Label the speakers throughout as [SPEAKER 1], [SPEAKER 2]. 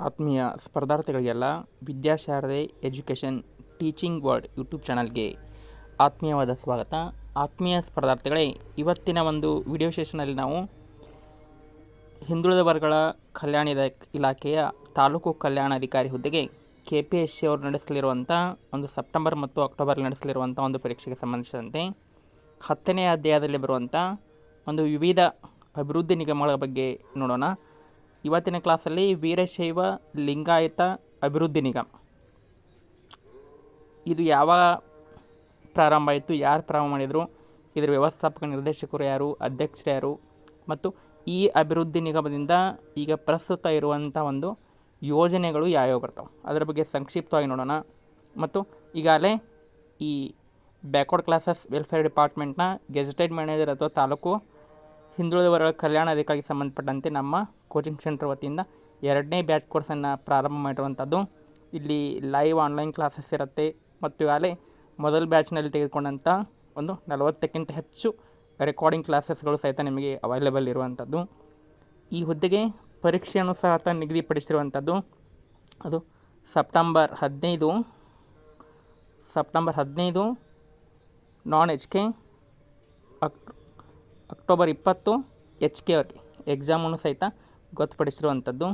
[SPEAKER 1] ಆತ್ಮೀಯ ಸ್ಪರ್ಧಾರ್ಥಿಗಳಿಗೆಲ್ಲ Vidyasharade education teaching world YouTube ಚಾನಲ್ಗೆ ಆತ್ಮೀಯವಾದ ಸ್ವಾಗತ. ಆತ್ಮೀಯ ಸ್ಪರ್ಧಾರ್ಥಿಗಳೇ, ಇವತ್ತಿನ ಒಂದು ವಿಡಿಯೋ ಸೆಷನಲ್ಲಿ ನಾವು ಹಿಂದುಳಿದ ವರ್ಗಗಳ ಕಲ್ಯಾಣ ಇಲಾ- ಇಲಾಖೆಯ ತಾಲೂಕು ಕಲ್ಯಾಣಾಧಿಕಾರಿ ಹುದ್ದೆಗೆ ಕೆ ಪಿ ಎಸ್ ಸಿ ಅವರು ನಡೆಸಲಿರುವಂಥ ಒಂದು ಸೆಪ್ಟೆಂಬರ್ ಮತ್ತು ಅಕ್ಟೋಬರ್ ನಡೆಸಲಿರುವಂಥ ಒಂದು ಪರೀಕ್ಷೆಗೆ ಸಂಬಂಧಿಸಿದಂತೆ ಹತ್ತನೇ ಅಧ್ಯಾಯದಲ್ಲಿ ಬರುವಂಥ ಒಂದು ವಿವಿಧ ಅಭಿವೃದ್ಧಿ ನಿಗಮಗಳ ಬಗ್ಗೆ ನೋಡೋಣ. ಇವತ್ತಿನ ಕ್ಲಾಸಲ್ಲಿ ವೀರಶೈವ ಲಿಂಗಾಯತ ಅಭಿವೃದ್ಧಿ ನಿಗಮ. ಇದು ಯಾವ ಪ್ರಾರಂಭ ಆಯಿತು, ಯಾರು ಪ್ರಾರಂಭ ಮಾಡಿದರು, ಇದರ ವ್ಯವಸ್ಥಾಪಕ ನಿರ್ದೇಶಕರು ಯಾರು, ಅಧ್ಯಕ್ಷರು ಯಾರು, ಮತ್ತು ಈ ಅಭಿವೃದ್ಧಿ ನಿಗಮದಿಂದ ಈಗ ಪ್ರಸ್ತುತ ಇರುವಂಥ ಒಂದು ಯೋಜನೆಗಳು ಯಾವ್ಯಾವ ಬರ್ತವೆ, ಅದರ ಬಗ್ಗೆ ಸಂಕ್ಷಿಪ್ತವಾಗಿ ನೋಡೋಣ. ಮತ್ತು ಈಗಾಗಲೇ ಈ ಬ್ಯಾಕ್ವರ್ಡ್ ಕ್ಲಾಸಸ್ ವೆಲ್ಫೇರ್ ಡಿಪಾರ್ಟ್ಮೆಂಟ್ನ ಗೆಜೆಟೆಡ್ ಮ್ಯಾನೇಜರ್ ಅಥವಾ ತಾಲೂಕು ಹಿಂದುಳಿದ ವರ್ಗಗಳ ಕಲ್ಯಾಣ ಅಧಿಕಾರಿಗೆ ಸಂಬಂಧಪಟ್ಟಂತೆ ನಮ್ಮ ಕೋಚಿಂಗ್ ಸೆಂಟರ್ ವತಿಯಿಂದ ಎರಡನೇ ಬ್ಯಾಚ್ ಕೋರ್ಸನ್ನು ಪ್ರಾರಂಭ ಮಾಡಿರುವಂಥದ್ದು. ಇಲ್ಲಿ ಲೈವ್ ಆನ್ಲೈನ್ ಕ್ಲಾಸಸ್ ಇರುತ್ತೆ ಮತ್ತು ಈಗಾಗಲೇ ಮೊದಲ ಬ್ಯಾಚ್ನಲ್ಲಿ ತೆಗೆದುಕೊಂಡಂಥ ಒಂದು ನಲವತ್ತಕ್ಕಿಂತ ಹೆಚ್ಚು ರೆಕಾರ್ಡಿಂಗ್ ಕ್ಲಾಸಸ್ಗಳು ಸಹಿತ ನಿಮಗೆ ಅವೈಲೇಬಲ್ ಇರುವಂಥದ್ದು. ಈ ಹುದ್ದೆಗೆ ಪರೀಕ್ಷೆಯನ್ನು ಸಹ ನಿಗದಿಪಡಿಸಿರುವಂಥದ್ದು. ಅದು ಸೆಪ್ಟೆಂಬರ್ ಹದಿನೈದು ಸೆಪ್ಟೆಂಬರ್ ಹದಿನೈದು ನಾನ್ ಎಚ್ ಕೆ ಅಕ್ ಅಕ್ಟೋಬರ್ ಇಪ್ಪತ್ತು ಎಚ್ ಕೆ ಅವ್ರಿಗೆ ಎಕ್ಸಾಮನ್ನು ಸಹಿತ ಗೊತ್ತುಪಡಿಸಿರುವಂಥದ್ದು.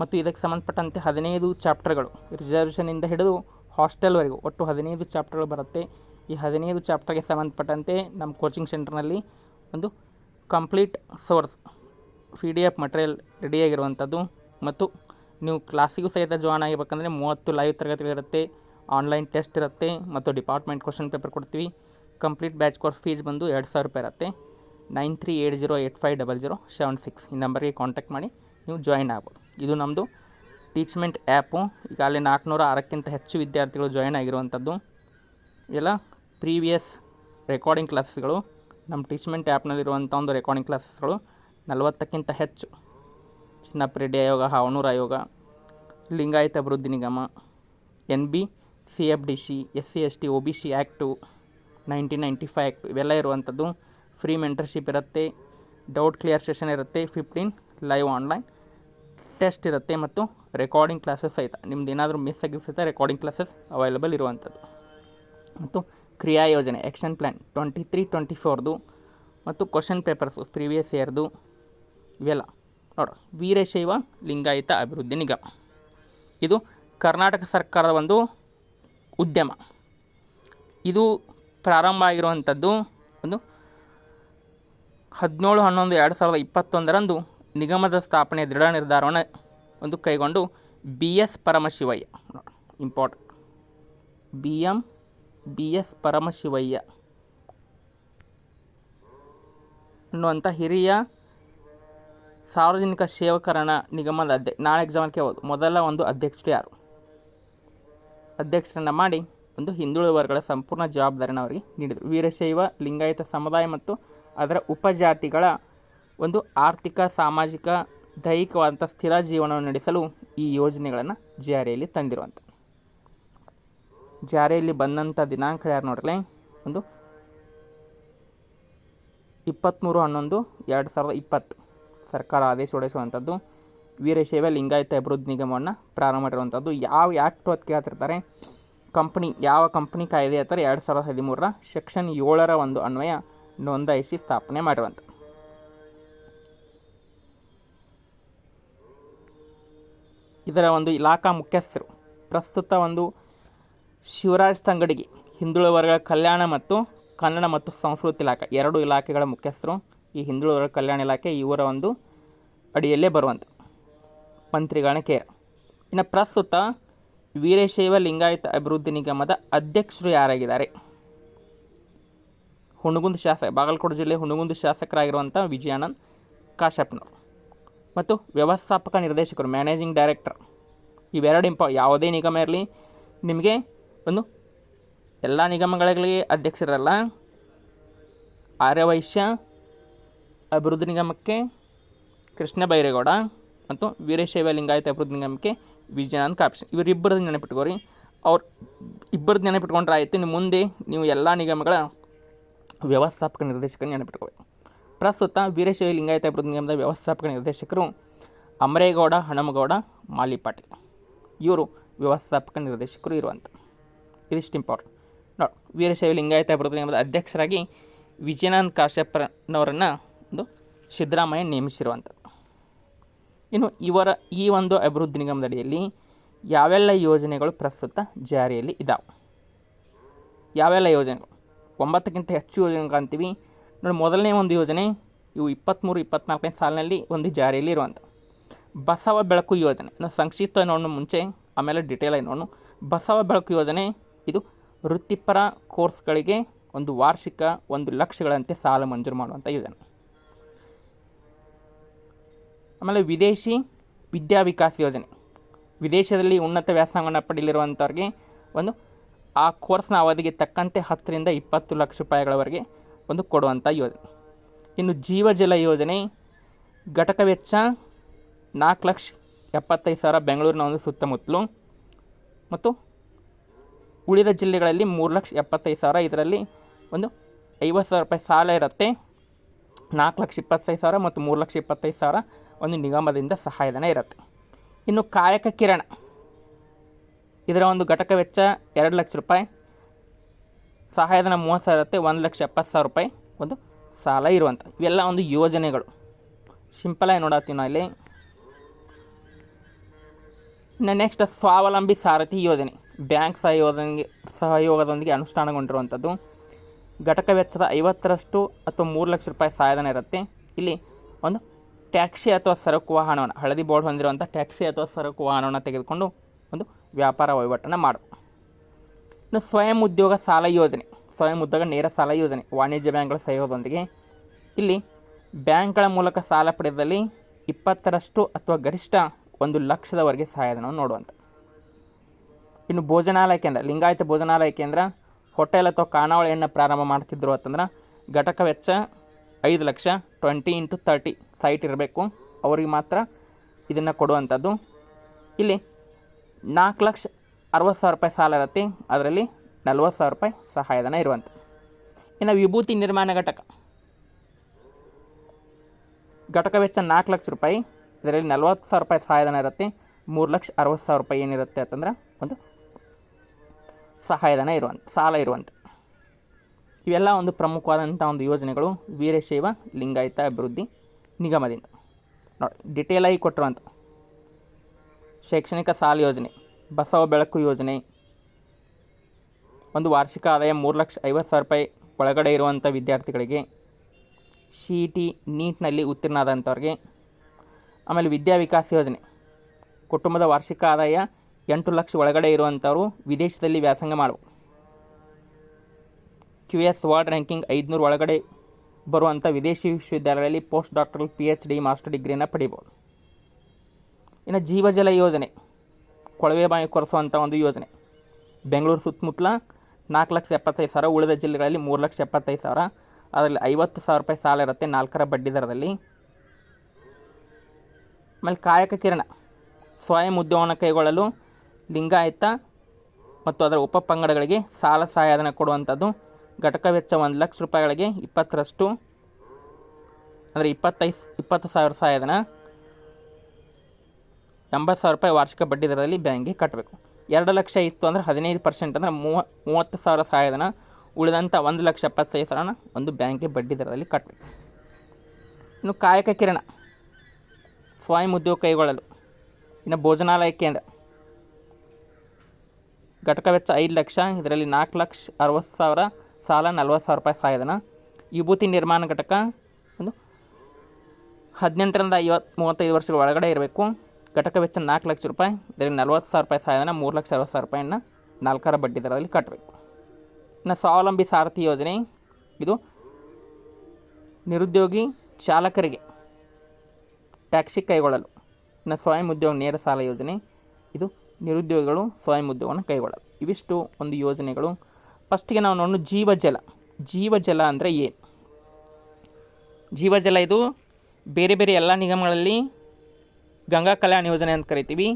[SPEAKER 1] ಮತ್ತು ಇದಕ್ಕೆ ಸಂಬಂಧಪಟ್ಟಂತೆ ಹದಿನೈದು ಚಾಪ್ಟರ್ಗಳು ರಿಸರ್ವೇಷನಿಂದ ಹಿಡಿದು ಹಾಸ್ಟೆಲ್ವರೆಗೂ ಒಟ್ಟು ಹದಿನೈದು ಚಾಪ್ಟರ್ಗಳು ಬರುತ್ತೆ. ಈ ಹದಿನೈದು ಚಾಪ್ಟರ್ಗೆ ಸಂಬಂಧಪಟ್ಟಂತೆ ನಮ್ಮ ಕೋಚಿಂಗ್ ಸೆಂಟರ್ನಲ್ಲಿ ಒಂದು complete source P D F material ರೆಡಿಯಾಗಿರುವಂಥದ್ದು. ಮತ್ತು ನೀವು ಕ್ಲಾಸಿಗೂ ಸಹಿತ ಜಾಯ್ನ್ ಆಗಬೇಕಂದ್ರೆ ಮೂವತ್ತು ಲೈವ್ ತರಗತಿಗಳಿರುತ್ತೆ, ಆನ್ಲೈನ್ ಟೆಸ್ಟ್ ಇರುತ್ತೆ, ಮತ್ತು ಡಿಪಾರ್ಟ್ಮೆಂಟ್ ಕ್ವಶನ್ ಪೇಪರ್ ಕೊಡ್ತೀವಿ. ಕಂಪ್ಲೀಟ್ ಬ್ಯಾಚ್ ಕೋರ್ಸ್ ಫೀಸ್ ಬಂದು ಎರಡು ಸಾವಿರ ರೂಪಾಯಿ ಇರುತ್ತೆ. Nine three eight zero eight five double zero seven six ಈ ನಂಬರ್ಗೆ ಕಾಂಟ್ಯಾಕ್ಟ್ ಮಾಡಿ ನೀವು ಜಾಯಿನ್ ಆಗ್ಬೋದು. ಇದು ನಮ್ಮದು ಟೀಚ್ಮೆಂಟ್ ಆ್ಯಪು ಈಗಾಗಲೇ ನಾಲ್ಕುನೂರ ಆರಕ್ಕಿಂತ ಹೆಚ್ಚು ವಿದ್ಯಾರ್ಥಿಗಳು ಜಾಯಿನ್ ಆಗಿರುವಂಥದ್ದು. ಎಲ್ಲ ಪ್ರೀವಿಯಸ್ ರೆಕಾರ್ಡಿಂಗ್ ಕ್ಲಾಸ್ಗಳು ನಮ್ಮ ಟೀಚ್ಮೆಂಟ್ ಆ್ಯಪ್ನಲ್ಲಿರುವಂಥ ಒಂದು ರೆಕಾರ್ಡಿಂಗ್ ಕ್ಲಾಸಸ್ಗಳು ನಲವತ್ತಕ್ಕಿಂತ ಹೆಚ್ಚು. ಚಿನ್ನಪ್ರೆಡ್ಡಿ ಆಯೋಗ, ಹಾವನೂರು ಆಯೋಗ, ಲಿಂಗಾಯತ ಅಭಿವೃದ್ಧಿ ನಿಗಮ, N B, C F D C, S C S T O B C act nineteen ninety five act ಇವೆಲ್ಲ ಇರುವಂಥದ್ದು. ಫ್ರೀ ಮೆಂಟರ್ಶಿಪ್ ಇರುತ್ತೆ, ಡೌಟ್ ಕ್ಲಿಯರ್ ಸೆಷನ್ ಇರುತ್ತೆ, ಫಿಫ್ಟೀನ್ ಲೈವ್ ಆನ್ಲೈನ್ ಟೆಸ್ಟ್ ಇರುತ್ತೆ ಮತ್ತು ರೆಕಾರ್ಡಿಂಗ್ ಕ್ಲಾಸಸ್ ಸಹಿತ, ನಿಮ್ದು ಏನಾದರೂ ಮಿಸ್ ಆಗಿ ಸಹಿತ ರೆಕಾರ್ಡಿಂಗ್ ಕ್ಲಾಸಸ್ ಅವೈಲೇಬಲ್ ಇರುವಂಥದ್ದು. ಮತ್ತು ಕ್ರಿಯಾ ಯೋಜನೆ action plan twenty three twenty ಫೋರ್ದು ಮತ್ತು ಕ್ವಶನ್ ಪೇಪರ್ಸು ಪ್ರೀವಿಯಸ್ ಇಯರ್ದು ಇವೆಲ್ಲ ನೋಡ್ರಿ ವೀರಶೈವ ಲಿಂಗಾಯತ ಅಭಿವೃದ್ಧಿ ನಿಗಮ. ಇದು ಕರ್ನಾಟಕ ಸರ್ಕಾರದ ಒಂದು ಉದ್ಯಮ. ಇದು ಪ್ರಾರಂಭ ಆಗಿರುವಂಥದ್ದು ಒಂದು ಹದಿನೇಳು, ಹನ್ನೊಂದು, ಎರಡು ಸಾವಿರದ ಇಪ್ಪತ್ತೊಂದರಂದು ನಿಗಮದ ಸ್ಥಾಪನೆ ದೃಢ ನಿರ್ಧಾರವನ್ನು ಒಂದು ಕೈಗೊಂಡು B S Paramashivaiah. Important B M B S Paramashivaiah. ಅನ್ನುವಂಥ ಹಿರಿಯ ಸಾರ್ವಜನಿಕ ಸೇವಕರಣ ನಿಗಮದ ಅಧ್ಯ ನಾಳೆ ಎಕ್ಸಾಮ್ಗೆ ಹೋದು ಮೊದಲ ಒಂದು ಅಧ್ಯಕ್ಷರು ಯಾರು? ಅಧ್ಯಕ್ಷರನ್ನು ಮಾಡಿ ಒಂದು ಹಿಂದುಳಿದ ವರ್ಗಗಳ ಸಂಪೂರ್ಣ ಜವಾಬ್ದಾರಿನ ಅವರಿಗೆ ನೀಡಿದರು. ವೀರಶೈವ, ಲಿಂಗಾಯತ ಸಮುದಾಯ ಮತ್ತು ಅದರ ಉಪಜಾತಿಗಳ ಒಂದು ಆರ್ಥಿಕ, ಸಾಮಾಜಿಕ, ದೈಹಿಕವಾದಂಥ ಸ್ಥಿರ ಜೀವನವನ್ನು ನಡೆಸಲು ಈ ಯೋಜನೆಗಳನ್ನು ಜಾರಿಯಲ್ಲಿ ತಂದಿರುವಂಥ ಜಾರಿಯಲ್ಲಿ ಬಂದಂಥ ದಿನಾಂಕ ಯಾರು ನೋಡ್ರಲೆ? ಒಂದು ಇಪ್ಪತ್ತ್ಮೂರು, ಹನ್ನೊಂದು, ಎರಡು ಸಾವಿರದ ಇಪ್ಪತ್ತು. ಸರ್ಕಾರ ಆದೇಶ ಹೊರಡಿಸುವಂಥದ್ದು, ವೀರಶೈವ ಲಿಂಗಾಯತ ಅಭಿವೃದ್ಧಿ ನಿಗಮವನ್ನು ಪ್ರಾರಂಭ ಮಾಡಿರುವಂಥದ್ದು. ಯಾವ ಆ್ಯಕ್ಟು ಅಂತ ಕೇಳ್ತಿರ್ತಾರೆ ಕಂಪ್ನಿ, ಯಾವ ಕಂಪ್ನಿ ಕಾಯ್ದೆ ಅಂತಾರೆ ಎರಡು ಸಾವಿರದ ಹದಿಮೂರರ ಸೆಕ್ಷನ್ ಏಳರ ಒಂದು ಅನ್ವಯ ನೋಂದಾಯಿಸಿ ಸ್ಥಾಪನೆ ಮಾಡುವಂಥ ಇದರ ಒಂದು ಇಲಾಖಾ ಮುಖ್ಯಸ್ಥರು, ಪ್ರಸ್ತುತ ಒಂದು ಶಿವರಾಜ್ ತಂಗಡಿಗೆ, ಹಿಂದುಳಿದ ವರ್ಗಗಳ ಕಲ್ಯಾಣ ಮತ್ತು ಕನ್ನಡ ಮತ್ತು ಸಂಸ್ಕೃತಿ ಇಲಾಖೆ, ಎರಡು ಇಲಾಖೆಗಳ ಮುಖ್ಯಸ್ಥರು ಈ ಹಿಂದುಳಿದ ವರ್ಗ ಕಲ್ಯಾಣ ಇಲಾಖೆ ಇವರ ಒಂದು ಅಡಿಯಲ್ಲೇ ಬರುವಂಥ ಮಂತ್ರಿಗಳನ್ನ ಕೇರ. ಇನ್ನು ಪ್ರಸ್ತುತ ವೀರಶೈವ ಲಿಂಗಾಯತ ಅಭಿವೃದ್ಧಿ ನಿಗಮದ ಅಧ್ಯಕ್ಷರು ಯಾರಾಗಿದ್ದಾರೆ? ಹುಣಗುಂದ ಶಾಸಕ, ಬಾಗಲಕೋಟೆ ಜಿಲ್ಲೆ ಹುಣಗುಂದ ಶಾಸಕರಾಗಿರುವಂಥ ವಿಜಯಾನಂದ್ ಕಾಶ್ಯಪ್ನವರು ಮತ್ತು ವ್ಯವಸ್ಥಾಪಕ ನಿರ್ದೇಶಕರು, ಮ್ಯಾನೇಜಿಂಗ್ ಡೈರೆಕ್ಟರ್, ಇವೆರಡು ಇಂಪ, ಯಾವುದೇ ನಿಗಮ ಇರಲಿ, ನಿಮಗೆ ಒಂದು ಎಲ್ಲ ನಿಗಮಗಳಿಗೆ ಅಧ್ಯಕ್ಷರಲ್ಲ, ಆರ್ಯವೈಶ್ಯ ಅಭಿವೃದ್ಧಿ ನಿಗಮಕ್ಕೆ ಕೃಷ್ಣ ಬೈರೇಗೌಡ ಮತ್ತು ವೀರಶೈವ ಲಿಂಗಾಯತ ಅಭಿವೃದ್ಧಿ ನಿಗಮಕ್ಕೆ ವಿಜಯಾನಂದ್ ಕಾಪ್ಸ್ ಇವರಿಬ್ಬರದ್ದು ನೆನಪಿಟ್ಕೋರಿ. ಅವ್ರು ಇಬ್ಬರದ್ದು ನೆನಪಿಟ್ಕೊಂಡ್ರೆ ಆಯಿತು ನಿಮ್ಮ ಮುಂದೆ ನೀವು ಎಲ್ಲ ನಿಗಮಗಳ ವ್ಯವಸ್ಥಾಪಕ ನಿರ್ದೇಶಕ ನೆನಪಿಟ್ಕೋಬೇಕು. ಪ್ರಸ್ತುತ ವೀರಶೈವ ಲಿಂಗಾಯತ ಅಭಿವೃದ್ಧಿ ನಿಗಮದ ವ್ಯವಸ್ಥಾಪಕ ನಿರ್ದೇಶಕರು ಅಮರೇಗೌಡ, ಹಣಮಗೌಡ, ಮಾಲಿಪಾಟೀಲ್. ಇವರು ವ್ಯವಸ್ಥಾಪಕ ನಿರ್ದೇಶಕರು ಇರುವಂಥ ಇದಿಷ್ಟು ಇಂಪಾರ್ಟೆಂಟ್ ನೋಡಿ, ವೀರಶೈವ ಲಿಂಗಾಯತ ಅಭಿವೃದ್ಧಿ ನಿಗಮದ ಅಧ್ಯಕ್ಷರಾಗಿ ವಿಜಯನಾಥ್ ಕಾಶ್ಯಪ್ಪನವರನ್ನು ಒಂದು ಸಿದ್ದರಾಮಯ್ಯ ನೇಮಿಸಿರುವಂಥದ್ದು ಇನ್ನು ಇವರ ಈ ಒಂದು ಅಭಿವೃದ್ಧಿ ನಿಗಮದಡಿಯಲ್ಲಿ ಯಾವೆಲ್ಲ ಯೋಜನೆಗಳು ಪ್ರಸ್ತುತ ಜಾರಿಯಲ್ಲಿ ಇದ್ದಾವೆ ಯಾವೆಲ್ಲ ಯೋಜನೆಗಳು? ಒಂಬತ್ತಕ್ಕಿಂತ ಹೆಚ್ಚು ಯೋಜನೆ ಕಾಣ್ತೀವಿ. ನೋಡಿ, ಮೊದಲನೇ ಒಂದು ಯೋಜನೆ, ಇವು ಇಪ್ಪತ್ತ್ಮೂರು ಇಪ್ಪತ್ತ್ನಾಲ್ಕನೇ ಸಾಲಿನಲ್ಲಿ ಒಂದು ಜಾರಿಯಲ್ಲಿ ಇರುವಂಥ ಬಸವ ಬೆಳಕು ಯೋಜನೆ. ನಾವು ಸಂಕ್ಷಿಪ್ತ ನೋಡೋಣ ಮುಂಚೆ, ಆಮೇಲೆ ಡಿಟೇಲಾಗಿ ನೋಡೋಣ. ಬಸವ ಬೆಳಕು ಯೋಜನೆ, ಇದು ವೃತ್ತಿಪರ ಕೋರ್ಸ್ಗಳಿಗೆ ಒಂದು ವಾರ್ಷಿಕ ಒಂದು ಲಕ್ಷಗಳಂತೆ ಸಾಲ ಮಂಜೂರು ಮಾಡುವಂಥ ಯೋಜನೆ. ಆಮೇಲೆ ವಿದೇಶಿ ವಿದ್ಯಾ ವಿಕಾಸ ಯೋಜನೆ. ವಿದೇಶದಲ್ಲಿ ಉನ್ನತ ವ್ಯಾಸಂಗವನ್ನು ಪಡೆಯಲಿರುವಂಥವ್ರಿಗೆ ಒಂದು ಆ ಕೋರ್ಸ್ನ ಅವಧಿಗೆ ತಕ್ಕಂತೆ ಹತ್ತರಿಂದ ಇಪ್ಪತ್ತು ಲಕ್ಷ ರೂಪಾಯಿಗಳವರೆಗೆ ಒಂದು ಕೊಡುವಂಥ ಯೋಜನೆ. ಇನ್ನು ಜೀವಜಲ ಯೋಜನೆ ಘಟಕ ವೆಚ್ಚ ನಾಲ್ಕು ಲಕ್ಷ ಎಪ್ಪತ್ತೈದು ಸಾವಿರ ಬೆಂಗಳೂರಿನ ಒಂದು ಸುತ್ತಮುತ್ತಲು ಮತ್ತು ಉಳಿದ ಜಿಲ್ಲೆಗಳಲ್ಲಿ ಮೂರು ಲಕ್ಷ ಎಪ್ಪತ್ತೈದು ಸಾವಿರ ಇದರಲ್ಲಿ ಒಂದು ಐವತ್ತು ಸಾವಿರ ರೂಪಾಯಿ ಸಾಲ ಇರುತ್ತೆ. ನಾಲ್ಕು ಲಕ್ಷ ಇಪ್ಪತ್ತೈದು ಸಾವಿರ ಮತ್ತು ಮೂರು ಲಕ್ಷ ಇಪ್ಪತ್ತೈದು ಸಾವಿರ ಒಂದು ನಿಗಮದಿಂದ ಸಹಾಯಧನ ಇರುತ್ತೆ. ಇನ್ನು ಕಾಯಕ ಕಿರಣ. ಇದರ ಒಂದು ಘಟಕ ವೆಚ್ಚ ಎರಡು ಲಕ್ಷ ರೂಪಾಯಿ. ಸಹಾಯಧನ ಮೂವತ್ತು ಸಾವಿರ ಇರುತ್ತೆ, ಒಂದು ಲಕ್ಷ ಎಪ್ಪತ್ತು ಸಾವಿರ ರೂಪಾಯಿ ಒಂದು ಸಾಲ ಇರುವಂಥ ಇವೆಲ್ಲ ಒಂದು ಯೋಜನೆಗಳು. ಸಿಂಪಲಾಗಿ ನೋಡತ್ತೀವಿ ನಾವು ಇಲ್ಲಿ. ಇನ್ನು ನೆಕ್ಸ್ಟ್ ಸ್ವಾವಲಂಬಿ ಸಾರಥಿ ಯೋಜನೆ. ಬ್ಯಾಂಕ್ ಸಹಯೋಗದೊಂದಿಗೆ ಸಹಯೋಗದೊಂದಿಗೆ ಅನುಷ್ಠಾನಗೊಂಡಿರುವಂಥದ್ದು. ಘಟಕ ವೆಚ್ಚದ ಐವತ್ತರಷ್ಟು ಅಥವಾ ಮೂರು ಲಕ್ಷ ರೂಪಾಯಿ ಸಹಾಯಧನ ಇರುತ್ತೆ. ಇಲ್ಲಿ ಒಂದು ಟ್ಯಾಕ್ಸಿ ಅಥವಾ ಸರಕು ವಾಹನವನ್ನು, ಹಳದಿ ಬೋರ್ಡ್ ಹೊಂದಿರುವಂಥ ಟ್ಯಾಕ್ಸಿ ಅಥವಾ ಸರಕು ವಾಹನವನ್ನು ತೆಗೆದುಕೊಂಡು ಒಂದು ವ್ಯಾಪಾರ ವಹಿವಾಟನ್ನು ಮಾಡು. ಇನ್ನು ಸ್ವಯಂ ಉದ್ಯೋಗ ಸಾಲ ಯೋಜನೆ, ಸ್ವಯಂ ಉದ್ಯೋಗ ನೇರ ಸಾಲ ಯೋಜನೆ, ವಾಣಿಜ್ಯ ಬ್ಯಾಂಕ್ಗಳ ಸಹಯೋಗದೊಂದಿಗೆ ಇಲ್ಲಿ ಬ್ಯಾಂಕ್ಗಳ ಮೂಲಕ ಸಾಲ ಪಡೆದಲ್ಲಿ ಇಪ್ಪತ್ತರಷ್ಟು ಅಥವಾ ಗರಿಷ್ಠ ಒಂದು ಲಕ್ಷದವರೆಗೆ ಸಹಾಯಧನವನ್ನು ನೋಡುವಂಥ ಇನ್ನು ಭೋಜನಾಲಯ ಕೇಂದ್ರ, ಲಿಂಗಾಯತ ಭೋಜನಾಲಯ ಕೇಂದ್ರ, ಹೋಟೆಲ್ ಅಥವಾ ಖಾನಾವಳಿಯನ್ನು ಪ್ರಾರಂಭ ಮಾಡ್ತಿದ್ರು ಅಂತಂದ್ರೆ ಘಟಕ ವೆಚ್ಚ ಐದು lakh twenty into thirty site ಇರಬೇಕು. ಅವರಿಗೆ ಮಾತ್ರ ಇದನ್ನು ಕೊಡುವಂಥದ್ದು. ಇಲ್ಲಿ ನಾಲ್ಕು ಲಕ್ಷ ಅರವತ್ತು ಸಾವಿರ ರೂಪಾಯಿ ಸಾಲ ಇರುತ್ತೆ. ಅದರಲ್ಲಿ ನಲ್ವತ್ತು ಸಾವಿರ ರೂಪಾಯಿ ಸಹಾಯಧನ ಇರುವಂಥ ಇನ್ನು ವಿಭೂತಿ ನಿರ್ಮಾಣ ಘಟಕ. ಘಟಕ ವೆಚ್ಚ ನಾಲ್ಕು ಲಕ್ಷ ರೂಪಾಯಿ. ಇದರಲ್ಲಿ ನಲ್ವತ್ತು ಸಾವಿರ ರೂಪಾಯಿ ಸಹಾಯಧನ ಇರುತ್ತೆ. ಮೂರು ಲಕ್ಷ ಅರವತ್ತು ಸಾವಿರ ರೂಪಾಯಿ ಏನಿರುತ್ತೆ ಅಂತಂದ್ರೆ ಒಂದು ಸಹಾಯಧನ ಇರುವಂಥ ಸಾಲ ಇರುವಂಥ ಇವೆಲ್ಲ ಒಂದು ಪ್ರಮುಖವಾದಂಥ ಒಂದು ಯೋಜನೆಗಳು ವೀರಶೈವ ಲಿಂಗಾಯತ ಅಭಿವೃದ್ಧಿ ನಿಗಮದಿಂದ. ನೋಡಿ ಡಿಟೇಲಾಗಿ ಕೊಟ್ಟಿರುವಂಥ ಶೈಕ್ಷಣಿಕ ಸಾಲ ಯೋಜನೆ, ಬಸವ ಬೆಳಕು ಯೋಜನೆ. ಒಂದು ವಾರ್ಷಿಕ ಆದಾಯ ಮೂರು ಲಕ್ಷ ಐವತ್ತು ಸಾವಿರ ರೂಪಾಯಿ ಒಳಗಡೆ ಇರುವಂಥ ವಿದ್ಯಾರ್ಥಿಗಳಿಗೆ ಸಿ ಇ ಟಿ ನೀಟ್ನಲ್ಲಿ ಉತ್ತೀರ್ಣ ಆದಂಥವ್ರಿಗೆ ಆಮೇಲೆ ವಿದ್ಯಾ ವಿಕಾಸ ಯೋಜನೆ, ಕುಟುಂಬದ ವಾರ್ಷಿಕ ಆದಾಯ ಎಂಟು ಲಕ್ಷ ಒಳಗಡೆ ಇರುವಂಥವರು ವಿದೇಶದಲ್ಲಿ ವ್ಯಾಸಂಗ ಮಾಡು ಕ್ಯೂ ಎಸ್ ವರ್ಲ್ಡ್ ರ್ಯಾಂಕಿಂಗ್ ಐದುನೂರು ಒಳಗಡೆ ಬರುವಂಥ ವಿದೇಶಿ ವಿಶ್ವವಿದ್ಯಾಲಯಗಳಲ್ಲಿ post doctoral, P H D, master ಡಿಗ್ರಿಯನ್ನು ಪಡಿಬೋದು. ಇನ್ನು ಜೀವಜಲ ಯೋಜನೆ, ಕೊಳವೆ ಬಾವಿ ಕೊರೆಸುವಂಥ ಒಂದು ಯೋಜನೆ. ಬೆಂಗಳೂರು ಸುತ್ತಮುತ್ತಲ ನಾಲ್ಕು ಲಕ್ಷ ಎಪ್ಪತ್ತೈದು ಸಾವಿರ, ಉಳಿದ ಜಿಲ್ಲೆಗಳಲ್ಲಿ ಮೂರು ಲಕ್ಷ ಎಪ್ಪತ್ತೈದು ಸಾವಿರ. ಅದರಲ್ಲಿ ಐವತ್ತು ಸಾವಿರ ರೂಪಾಯಿ ಸಾಲ ಇರುತ್ತೆ ನಾಲ್ಕರ ಬಡ್ಡಿ ದರದಲ್ಲಿ. ಆಮೇಲೆ ಕಾಯಕ ಕಿರಣ, ಸ್ವಯಂ ಉದ್ಯೋಗವನ್ನು ಕೈಗೊಳ್ಳಲು ಲಿಂಗಾಯತ ಮತ್ತು ಅದರ ಉಪ ಪಂಗಡಗಳಿಗೆ ಸಾಲ ಸಹಾಯಧನ ಕೊಡುವಂಥದ್ದು. ಘಟಕ ವೆಚ್ಚ ಒಂದು ಲಕ್ಷ ರೂಪಾಯಿಗಳಿಗೆ ಇಪ್ಪತ್ತರಷ್ಟು, ಅಂದರೆ ಇಪ್ಪತ್ತೈದು, ಇಪ್ಪತ್ತು ಸಾವಿರ ಸಹಾಯಧನ. ಎಂಬತ್ತು ಸಾವಿರ ರೂಪಾಯಿ ವಾರ್ಷಿಕ ಬಡ್ಡಿ ದರದಲ್ಲಿ ಬ್ಯಾಂಕಿಗೆ ಕಟ್ಟಬೇಕು. ಎರಡು ಲಕ್ಷ ಇತ್ತು ಅಂದರೆ ಹದಿನೈದು ಪರ್ಸೆಂಟ್ ಅಂದರೆ ಮೂವ, ಮೂವತ್ತು ಸಾವಿರ ಸಹಾಯಧನ ಉಳಿದಂಥ ಒಂದು ಲಕ್ಷ ಎಪ್ಪತ್ತೈದು ಸಾವಿರನ ಒಂದು ಬ್ಯಾಂಕಿಗೆ ಬಡ್ಡಿ ದರದಲ್ಲಿ ಕಟ್ಟಬೇಕು ಇನ್ನು ಕಾಯಕ ಕಿರಣ, ಸ್ವಯಂ ಉದ್ಯೋಗ ಕೈಗೊಳ್ಳಲು. ಇನ್ನು ಭೋಜನಾಲಯ ಕೇಂದ್ರ. ಘಟಕ ವೆಚ್ಚ ಐದು ಲಕ್ಷ, ಇದರಲ್ಲಿ ನಾಲ್ಕು ಲಕ್ಷ ಅರವತ್ತು ಸಾವಿರ, ಸಾಲ ನಲ್ವತ್ತು ಸಾವಿರ ರೂಪಾಯಿ ಸಹಾಯಧನ ವಿಭೂತಿ ನಿರ್ಮಾಣ ಘಟಕ ಒಂದು ಹದಿನೆಂಟರಿಂದ ಐವತ್ತು ಮೂವತ್ತೈದು ವರ್ಷಗಳ ಒಳಗಡೆ ಇರಬೇಕು. ಘಟಕ ವೆಚ್ಚ ನಾಲ್ಕು ಲಕ್ಷ ರೂಪಾಯಿ, ಇದರಲ್ಲಿ ನಲ್ವತ್ತು ಸಾವಿರ ರೂಪಾಯಿ ಸಹಾಯಧನ ಮೂರು ಲಕ್ಷ ಅರವತ್ತು ಸಾವಿರ ರೂಪಾಯಿನ ನಾಲ್ಕರ ಬಡ್ಡಿ ದರದಲ್ಲಿ ಕಟ್ಟಬೇಕು ಇನ್ನು ಸ್ವಾವಲಂಬಿ ಸಾರಥಿ ಯೋಜನೆ, ಇದು ನಿರುದ್ಯೋಗಿ ಚಾಲಕರಿಗೆ ಟ್ಯಾಕ್ಸಿ ಕೈಗೊಳ್ಳಲು, ಇನ್ನು ಸ್ವಯಂ ಉದ್ಯೋಗ ನೇರ ಸಾಲ ಯೋಜನೆ, ಇದು ನಿರುದ್ಯೋಗಿಗಳು ಸ್ವಯಂ ಉದ್ಯೋಗವನ್ನು ಕೈಗೊಳ್ಳಲು. ಇವಿಷ್ಟು ಒಂದು ಯೋಜನೆಗಳು. ಫಸ್ಟಿಗೆ ನಾವು ನೋಡೋಣ ಜೀವಜಲ. ಜೀವಜಲ ಅಂದರೆ ಏನು? ಜೀವಜಲ ಇದು ಬೇರೆ ಬೇರೆ ಎಲ್ಲ ನಿಗಮಗಳಲ್ಲಿ ಗಂಗಾ ಕಲ್ಯಾಣ ಯೋಜನೆ ಅಂತ ಕರಿತೀವಿ.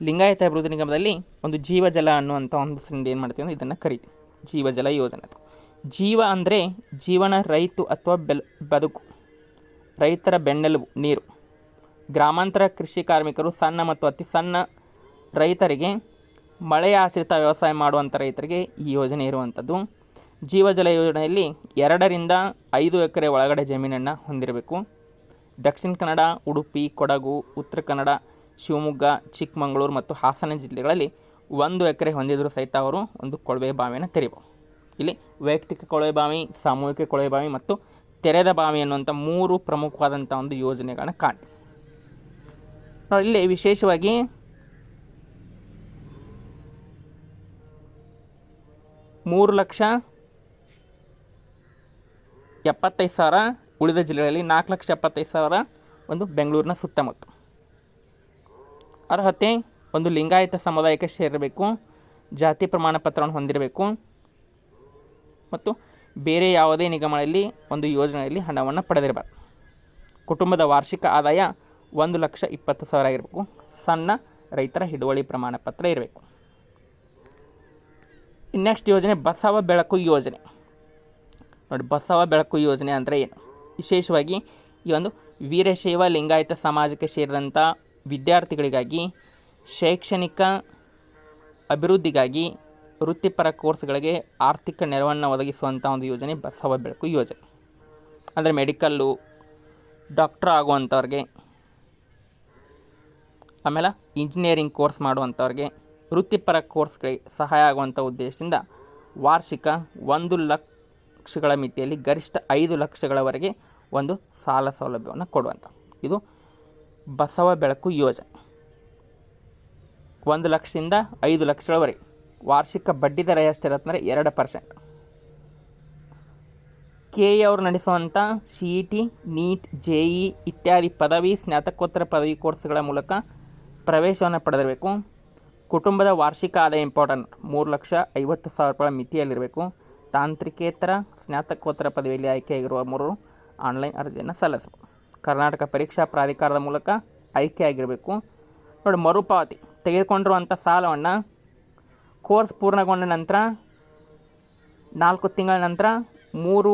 [SPEAKER 1] ಲಿಂಗಾಯತ ಅಭಿವೃದ್ಧಿ ನಿಗಮದಲ್ಲಿ ಒಂದು ಜೀವಜಲ ಅನ್ನುವಂಥ ಒಂದು ಸಿಂದ ಏನು ಮಾಡ್ತೀವಿ ಅಂದರೆ ಇದನ್ನು ಕರಿತೀವಿ. ಜೀವಜಲ ಯೋಜನೆ ಜೀವ ಅಂದರೆ ಜೀವನ, ರೈತು ಅಥವಾ ಬೆಲ್, ಬದುಕು. ರೈತರ ಬೆನ್ನೆಲುಬು, ನೀರು. ಗ್ರಾಮಾಂತರ ಕೃಷಿ ಕಾರ್ಮಿಕರು ಸಣ್ಣ ಮತ್ತು ಅತಿ ಸಣ್ಣ ರೈತರಿಗೆ ಮಳೆ ಆಶ್ರಿತ ವ್ಯವಸಾಯ ಮಾಡುವಂಥ ರೈತರಿಗೆ ಈ ಯೋಜನೆ ಇರುವಂಥದ್ದು ಜೀವಜಲ ಯೋಜನೆಯಲ್ಲಿ ಎರಡರಿಂದ ಐದು ಎಕರೆ ಒಳಗಡೆ ಜಮೀನನ್ನು ಹೊಂದಿರಬೇಕು. ದಕ್ಷಿಣ ಕನ್ನಡ, ಉಡುಪಿ, ಕೊಡಗು, ಉತ್ತರ ಕನ್ನಡ, ಶಿವಮೊಗ್ಗ, ಚಿಕ್ಕಮಗಳೂರು ಮತ್ತು ಹಾಸನ ಜಿಲ್ಲೆಗಳಲ್ಲಿ ಒಂದು ಎಕರೆ ಹೊಂದಿದರೂ ಸಹಿತ ಅವರು ಒಂದು ಕೊಳವೆ ಬಾವಿಯನ್ನು ತೆರೆಯಬಹುದು. ಇಲ್ಲಿ ವೈಯಕ್ತಿಕ ಕೊಳವೆ ಬಾವಿ, ಸಾಮೂಹಿಕ ಕೊಳವೆ ಬಾವಿ ಮತ್ತು ತೆರೆದ ಬಾವಿ ಅನ್ನುವಂಥ ಮೂರು ಪ್ರಮುಖವಾದಂಥ ಒಂದು ಯೋಜನೆಗಳನ್ನು ಕಾಣ್ತೀವಿ ಇಲ್ಲಿ ವಿಶೇಷವಾಗಿ ಮೂರು ಲಕ್ಷ ಎಪ್ಪತ್ತೈದು ಸಾವಿರ ಉಳಿದ ಜಿಲ್ಲೆಗಳಲ್ಲಿ ನಾಲ್ಕು ಲಕ್ಷ ಎಪ್ಪತ್ತೈದು ಸಾವಿರ ಒಂದು ಬೆಂಗಳೂರಿನ ಸುತ್ತಮುತ್ತ. ಅರ್ಹತೆ ಒಂದು ಲಿಂಗಾಯತ ಸಮುದಾಯಕ್ಕೆ ಸೇರಬೇಕು ಜಾತಿ ಪ್ರಮಾಣ ಪತ್ರವನ್ನು ಹೊಂದಿರಬೇಕು ಮತ್ತು ಬೇರೆ ಯಾವುದೇ ನಿಗಮಗಳಲ್ಲಿ ಒಂದು ಯೋಜನೆಯಲ್ಲಿ ಹಣವನ್ನು ಪಡೆದಿರಬಾರ್ದು. ಕುಟುಂಬದ ವಾರ್ಷಿಕ ಆದಾಯ ಒಂದು ಲಕ್ಷ ಇಪ್ಪತ್ತು ಸಾವಿರ ಆಗಿರಬೇಕು. ಸಣ್ಣ ರೈತರ ಹಿಡುವಳಿ ಪ್ರಮಾಣ ಪತ್ರ ಇರಬೇಕು. ನೆಕ್ಸ್ಟ್ ಯೋಜನೆ ಬಸವ ಬೆಳಕು ಯೋಜನೆ. ನೋಡಿ, ಬಸವ ಬೆಳಕು ಯೋಜನೆ ಅಂದರೆ ಏನು? ವಿಶೇಷವಾಗಿ ಈ ಒಂದು ವೀರಶೈವ ಲಿಂಗಾಯತ ಸಮಾಜಕ್ಕೆ ಸೇರಿದಂಥ ವಿದ್ಯಾರ್ಥಿಗಳಿಗಾಗಿ, ಶೈಕ್ಷಣಿಕ ಅಭಿವೃದ್ಧಿಗಾಗಿ ವೃತ್ತಿಪರ ಕೋರ್ಸ್ಗಳಿಗೆ ಆರ್ಥಿಕ ನೆರವನ್ನು ಒದಗಿಸುವಂಥ ಒಂದು ಯೋಜನೆ ಬಸವ ಬೆಳಕು ಯೋಜನೆ. ಅಂದರೆ ಮೆಡಿಕಲ್ಲು, ಡಾಕ್ಟ್ರ್ ಆಗುವಂಥವ್ರಿಗೆ ಆಮೇಲೆ ಇಂಜಿನಿಯರಿಂಗ್ ಕೋರ್ಸ್ ಮಾಡುವಂಥವ್ರಿಗೆ ವೃತ್ತಿಪರ ಕೋರ್ಸ್ಗಳಿಗೆ ಸಹಾಯ ಆಗುವಂಥ ಉದ್ದೇಶದಿಂದ ವಾರ್ಷಿಕ ಒಂದು ಲಕ್ಷಗಳ ಮಿತಿಯಲ್ಲಿ ಗರಿಷ್ಠ ಐದು ಲಕ್ಷಗಳವರೆಗೆ ಒಂದು ಸಾಲ ಸೌಲಭ್ಯವನ್ನು ಕೊಡುವಂಥ ಇದು ಬಸವ ಬೆಳಕು ಯೋಜನೆ. ಒಂದು ಲಕ್ಷದಿಂದ ಐದು ಲಕ್ಷಗಳವರೆಗೆ ವಾರ್ಷಿಕ ಬಡ್ಡಿ ದರ ಎಷ್ಟಿರತ್ತಂದರೆ ಎರಡು ಪರ್ಸೆಂಟ್. ಕೆ ಎ ಅವರು ನಡೆಸುವಂಥ C E T, NEET, J E ಇತ್ಯಾದಿ ಪದವಿ, ಸ್ನಾತಕೋತ್ತರ ಪದವಿ ಕೋರ್ಸ್ಗಳ ಮೂಲಕ ಪ್ರವೇಶವನ್ನು ಪಡೆದಿರಬೇಕು. ಕುಟುಂಬದ ವಾರ್ಷಿಕ ಆದಾಯ ಇಂಪಾರ್ಟೆಂಟ್ ಮೂರು ಲಕ್ಷ ಐವತ್ತು ಸಾವಿರ ರೂಪಾಯಿ ಮಿತಿಯಲ್ಲಿರಬೇಕು. ತಾಂತ್ರಿಕೇತರ, ಸ್ನಾತಕೋತ್ತರ ಪದವಿಯಲ್ಲಿ ಆಯ್ಕೆಯಾಗಿರುವ ಮೂರು ಆನ್ಲೈನ್ ಅರ್ಜಿಯನ್ನು ಸಲ್ಲಿಸಬೇಕು. ಕರ್ನಾಟಕ ಪರೀಕ್ಷಾ ಪ್ರಾಧಿಕಾರದ ಮೂಲಕ ಆಯ್ಕೆಯಾಗಿರಬೇಕು. ನೋಡಿ, ಮರುಪಾವತಿ ತೆಗೆದುಕೊಂಡಿರುವಂಥ ಸಾಲವನ್ನು ಕೋರ್ಸ್ ಪೂರ್ಣಗೊಂಡ ನಂತರ, ನಾಲ್ಕು ತಿಂಗಳ ನಂತರ, ಮೂರು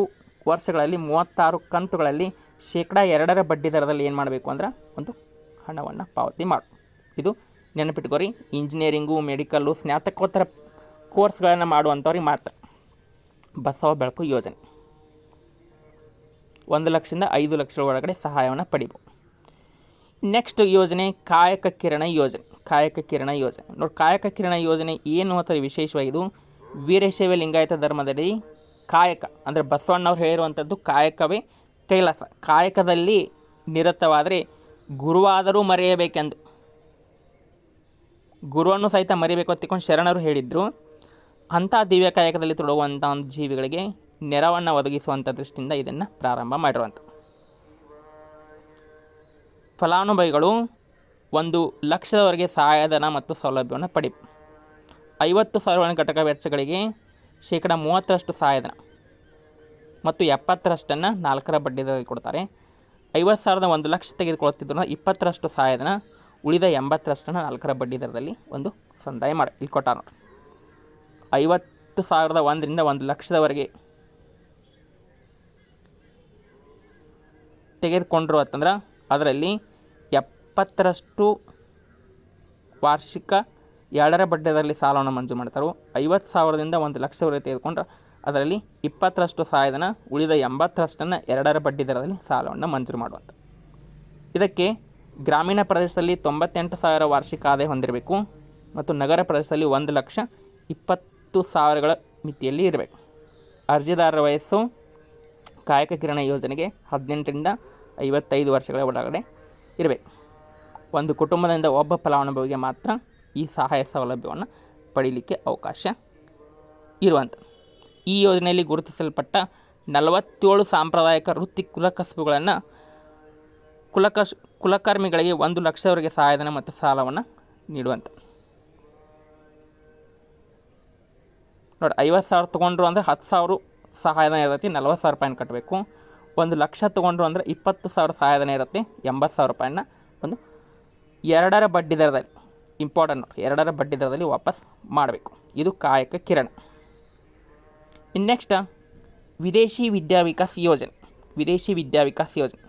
[SPEAKER 1] ವರ್ಷಗಳಲ್ಲಿ, ಮೂವತ್ತಾರು ಕಂತುಗಳಲ್ಲಿ ಶೇಕಡಾ ಎರಡರ ಬಡ್ಡಿ ದರದಲ್ಲಿ ಏನು ಮಾಡಬೇಕು ಅಂದ್ರೆ ಒಂದು ಹಣವನ್ನು ಪಾವತಿ ಮಾಡು. ಇದು ನೆನಪಿಟ್ಕೋರಿ, ಇಂಜಿನಿಯರಿಂಗು, ಮೆಡಿಕಲ್ಲು, ಸ್ನಾತಕೋತ್ತರ ಕೋರ್ಸ್ಗಳನ್ನು ಮಾಡುವಂಥವ್ರಿಗೆ ಮಾತ್ರ. ಬಸವ ಬೆಳಕು ಯೋಜನೆ. ಒಂದು ಲಕ್ಷದಿಂದ ಐದು ಲಕ್ಷದ ಒಳಗಡೆ ಸಹಾಯವನ್ನು ಪಡಿಬೋದು ನೆಕ್ಸ್ಟ್ ಯೋಜನೆ ಕಾಯಕ ಕಿರಣ ಯೋಜನೆ. ಕಾಯಕ ಕಿರಣ ಯೋಜನೆ. ನೋಡಿ, ಕಾಯಕ ಕಿರಣ ಯೋಜನೆ ಏನು ಅಂತ ವಿಶೇಷವಾಗಿದ್ದು, ವೀರಶೈವ ಲಿಂಗಾಯತ ಧರ್ಮದಲ್ಲಿ ಕಾಯಕ, ಅಂದರೆ ಬಸವಣ್ಣವ್ರು ಹೇಳಿರುವಂಥದ್ದು ಕಾಯಕವೇ ಕೈಲಾಸ. ಕಾಯಕದಲ್ಲಿ ನಿರತವಾದರೆ ಗುರುವಾದರೂ ಮರೆಯಬೇಕೆಂದು. ಗುರುವನ್ನು ಸಹಿತ ಮರಿಬೇಕು ಅಂತಿಕೊಂಡು ಶರಣರು ಹೇಳಿದರು. ಅಂಥ ದಿವ್ಯ ಕಾಯಕದಲ್ಲಿ ತೊಡಗುವಂಥ ಒಂದು ಜೀವಿಗಳಿಗೆ ನೆರವನ್ನು ಒದಗಿಸುವಂಥ ದೃಷ್ಟಿಯಿಂದ ಇದನ್ನು ಪ್ರಾರಂಭ ಮಾಡಿರುವಂಥ ಫಲಾನುಭವಿಗಳು ಒಂದು ಲಕ್ಷದವರೆಗೆ ಸಹಾಯಧನ ಮತ್ತು ಸೌಲಭ್ಯವನ್ನು ಪಡಿ, ಐವತ್ತು ಸಾವಿರ ಘಟಕ ವೆಚ್ಚಗಳಿಗೆ ಶೇಕಡ ಮೂವತ್ತರಷ್ಟು ಸಹಾಯಧನ ಮತ್ತು ಎಪ್ಪತ್ತರಷ್ಟನ್ನು ನಾಲ್ಕರ ಬಡ್ಡಿ ದರ ಕೊಡ್ತಾರೆ. ಐವತ್ತು ಸಾವಿರದ ಒಂದು ಲಕ್ಷ ತೆಗೆದುಕೊಳ್ಳುತ್ತಿದ್ದರೂ ಇಪ್ಪತ್ತರಷ್ಟು ಸಹಾಯಧನ ಉಳಿದ ಎಂಬತ್ತರಷ್ಟನ್ನು ನಾಲ್ಕರ ಬಡ್ಡಿ ದರದಲ್ಲಿ ಒಂದು ಸಂದಾಯ ಮಾಡಿ, ಇಲ್ಲಿ ಕೊಟ್ಟಾರ. ಐವತ್ತು ಸಾವಿರದ ಒಂದರಿಂದ ಒಂದು ಲಕ್ಷದವರೆಗೆ ತೆಗೆದುಕೊಂಡ್ರು ಅಂತಂದ್ರೆ ಅದರಲ್ಲಿ ಎಪ್ಪತ್ತರಷ್ಟು ವಾರ್ಷಿಕ ಎರಡರ ಬಡ್ಡಿದರಲ್ಲಿ ಸಾಲವನ್ನು ಮಂಜೂರು ಮಾಡ್ತಾರೆ. ಐವತ್ತು ಸಾವಿರದಿಂದ ಒಂದು ಲಕ್ಷವರೆಗೆ ತೆಗೆದುಕೊಂಡ್ರೆ ಅದರಲ್ಲಿ ಇಪ್ಪತ್ತರಷ್ಟು ಸಹಾಯಧನ ಉಳಿದ ಎಂಬತ್ತರಷ್ಟನ್ನು ಎರಡರ ಬಡ್ಡಿ ದರದಲ್ಲಿ ಸಾಲವನ್ನು ಮಂಜೂರು ಮಾಡುವಂಥ ಇದಕ್ಕೆ ಗ್ರಾಮೀಣ ಪ್ರದೇಶದಲ್ಲಿ ತೊಂಬತ್ತೆಂಟು ಸಾವಿರ ವಾರ್ಷಿಕ ಆದಾಯ ಹೊಂದಿರಬೇಕು ಮತ್ತು ನಗರ ಪ್ರದೇಶದಲ್ಲಿ ಒಂದು ಲಕ್ಷ ಇಪ್ಪತ್ತು ಸಾವಿರಗಳ ಮಿತಿಯಲ್ಲಿ ಇರಬೇಕು. ಅರ್ಜಿದಾರರ ವಯಸ್ಸು ಕಾಯಕ ಕಿರಣ ಯೋಜನೆಗೆ ಹದಿನೆಂಟರಿಂದ ಐವತ್ತೈದು ವರ್ಷಗಳ ಒಳಗಡೆ ಇರಬೇಕು. ಒಂದು ಕುಟುಂಬದಿಂದ ಒಬ್ಬ ಫಲಾನುಭವಿಗೆ ಮಾತ್ರ ಈ ಸಹಾಯ ಸೌಲಭ್ಯವನ್ನು ಪಡೀಲಿಕ್ಕೆ ಅವಕಾಶ ಇರುವಂಥ ಈ ಯೋಜನೆಯಲ್ಲಿ ಗುರುತಿಸಲ್ಪಟ್ಟ ನಲವತ್ತೇಳು ಸಾಂಪ್ರದಾಯಿಕ ವೃತ್ತಿ ಕುಲಕಸುಬುಗಳನ್ನು ಕುಲಕಶ್ ಕುಲಕರ್ಮಿಗಳಿಗೆ ಒಂದು ಲಕ್ಷವರೆಗೆ ಸಹಾಯಧನ ಮತ್ತು ಸಾಲವನ್ನು ನೀಡುವಂಥ ನೋಡಿ, ಐವತ್ತು ಸಾವಿರ ತೊಗೊಂಡ್ರು ಅಂದರೆ ಹತ್ತು ಸಾವಿರ ಸಹಾಯಧನ ಇರತ್ತೆ, ನಲ್ವತ್ತು ಸಾವಿರ ರೂಪಾಯಿನ ಕಟ್ಟಬೇಕು ಒಂದು ಲಕ್ಷ ತೊಗೊಂಡ್ರು ಅಂದರೆ ಇಪ್ಪತ್ತು ಸಾವಿರ ಸಹಾಯಧನ ಇರುತ್ತೆ, ಎಂಬತ್ತು ಸಾವಿರ ರೂಪಾಯಿನ ಒಂದು ಎರಡರ ಬಡ್ಡಿ ದರದಲ್ಲಿ ಇಂಪಾರ್ಟೆಂಟ್ ಎರಡರ ಬಡ್ಡಿ ದರದಲ್ಲಿ ವಾಪಸ್ ಮಾಡಬೇಕು. ಇದು ಕಾಯಕ ಕಿರಣ. ಇನ್ನು ನೆಕ್ಸ್ಟ್ ವಿದೇಶಿ ವಿದ್ಯಾವಿಕಾಸ್ ಯೋಜನೆ, ವಿದೇಶಿ ವಿದ್ಯಾವಿಕಾಸ್ ಯೋಜನೆ.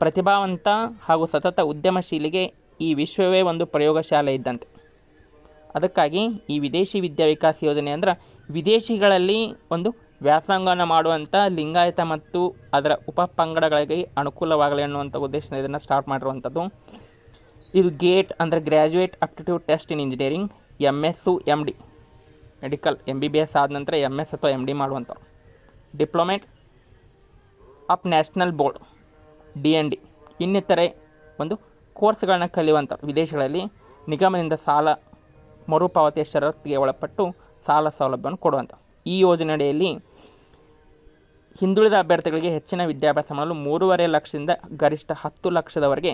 [SPEAKER 1] ಪ್ರತಿಭಾವಂತ ಹಾಗೂ ಸತತ ಉದ್ಯಮಶೀಲಿಗೆ ಈ ವಿಶ್ವವೇ ಒಂದು ಪ್ರಯೋಗಶಾಲೆ ಇದ್ದಂತೆ. ಅದಕ್ಕಾಗಿ ಈ ವಿದೇಶಿ ವಿದ್ಯಾ ವಿಕಾಸ ಯೋಜನೆ ಅಂದ್ರೆ ವಿದೇಶಿಗಳಲ್ಲಿ ಒಂದು ವ್ಯಾಸಂಗವನ್ನು ಮಾಡುವಂಥ ಲಿಂಗಾಯತ ಮತ್ತು ಅದರ ಉಪ ಪಂಗಡಗಳಿಗೆ ಅನುಕೂಲವಾಗಲಿ ಅನ್ನುವಂಥ ಉದ್ದೇಶದಿಂದ ಇದನ್ನು ಸ್ಟಾರ್ಟ್ ಮಾಡಿರುವಂಥದ್ದು. ಇದು ಗೇಟ್ ಅಂದರೆ graduate aptitude test in engineering M S M D medical M B B S ಆದ ನಂತರ ಎಂ ಎಸ್ ಅಥವಾ M D ಮಾಡುವಂಥವ್ರು diplomate of national board D N D ಇನ್ನಿತರೆ ಒಂದು ಕೋರ್ಸ್ಗಳನ್ನ ಕಲಿಯುವಂಥ ವಿದೇಶಗಳಲ್ಲಿ ನಿಗಮದಿಂದ ಸಾಲ ಮರುಪಾವತಿಯ ಷರತ್ತಿಗೆ ಒಳಪಟ್ಟು ಸಾಲ ಸೌಲಭ್ಯವನ್ನು ಕೊಡುವಂಥ ಈ ಯೋಜನೆಯಡಿಯಲ್ಲಿ ಹಿಂದುಳಿದ ಅಭ್ಯರ್ಥಿಗಳಿಗೆ ಹೆಚ್ಚಿನ ವಿದ್ಯಾಭ್ಯಾಸ ಮಾಡಲು ಮೂರುವರೆ ಲಕ್ಷದಿಂದ ಗರಿಷ್ಠ ಹತ್ತು ಲಕ್ಷದವರೆಗೆ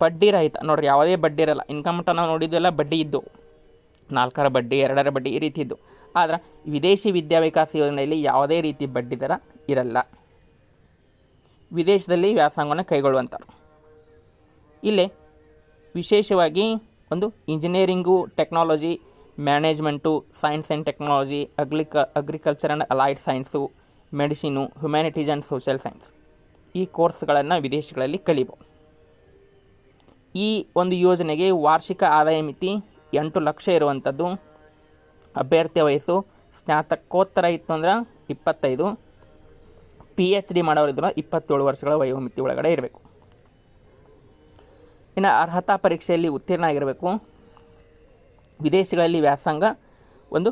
[SPEAKER 1] ಬಡ್ಡಿ ರಹಿತ, ನೋಡ್ರಿ ಯಾವುದೇ ಬಡ್ಡಿ ಇರಲ್ಲ. ಇನ್ಕಮ್ ನಾವು ನೋಡಿದ್ದೆಲ್ಲ ಬಡ್ಡಿ ಇದ್ದು. ನಾಲ್ಕರ ಬಡ್ಡಿ, ಎರಡರ ಬಡ್ಡಿ ಈ ರೀತಿ ಇದ್ದು. ಆದರೆ ವಿದೇಶಿ ವಿದ್ಯಾವಿಕಾಸ ಯೋಜನೆಯಲ್ಲಿ ಯಾವುದೇ ರೀತಿ ಬಡ್ಡಿ ದರ ಇರಲ್ಲ. ವಿದೇಶದಲ್ಲಿ ವ್ಯಾಸಂಗವನ್ನು ಕೈಗೊಳ್ಳುವಂಥವ್ರು ಇಲ್ಲಿ ವಿಶೇಷವಾಗಿ ಒಂದು engineering technology management science and technology ಅಗ್ಲಿಕ agriculture and allied science medicine humanities and social science ಈ ಕೋರ್ಸ್ಗಳನ್ನು ವಿದೇಶಗಳಲ್ಲಿ ಕಲಿಬೋದು. ಈ ಒಂದು ಯೋಜನೆಗೆ ವಾರ್ಷಿಕ ಆದಾಯ ಮಿತಿ ಎಂಟು ಲಕ್ಷ ಇರುವಂಥದ್ದು. ಅಭ್ಯರ್ಥಿ ವಯಸ್ಸು ಸ್ನಾತಕೋತ್ತರ ಇತ್ತು ಅಂದ್ರೆ ಇಪ್ಪತ್ತೈದು. ಪಿ ಎಚ್ ಡಿ ಮಾಡೋರಿದ್ರು ಇಪ್ಪತ್ತೇಳು ವರ್ಷಗಳ ವಯೋಮಿತಿ ಒಳಗಡೆ ಇರಬೇಕು. ಇನ್ನು ಅರ್ಹತಾ ಪರೀಕ್ಷೆಯಲ್ಲಿ ಉತ್ತೀರ್ಣ ಆಗಿರಬೇಕು. ವಿದೇಶಗಳಲ್ಲಿ ವ್ಯಾಸಂಗ ಒಂದು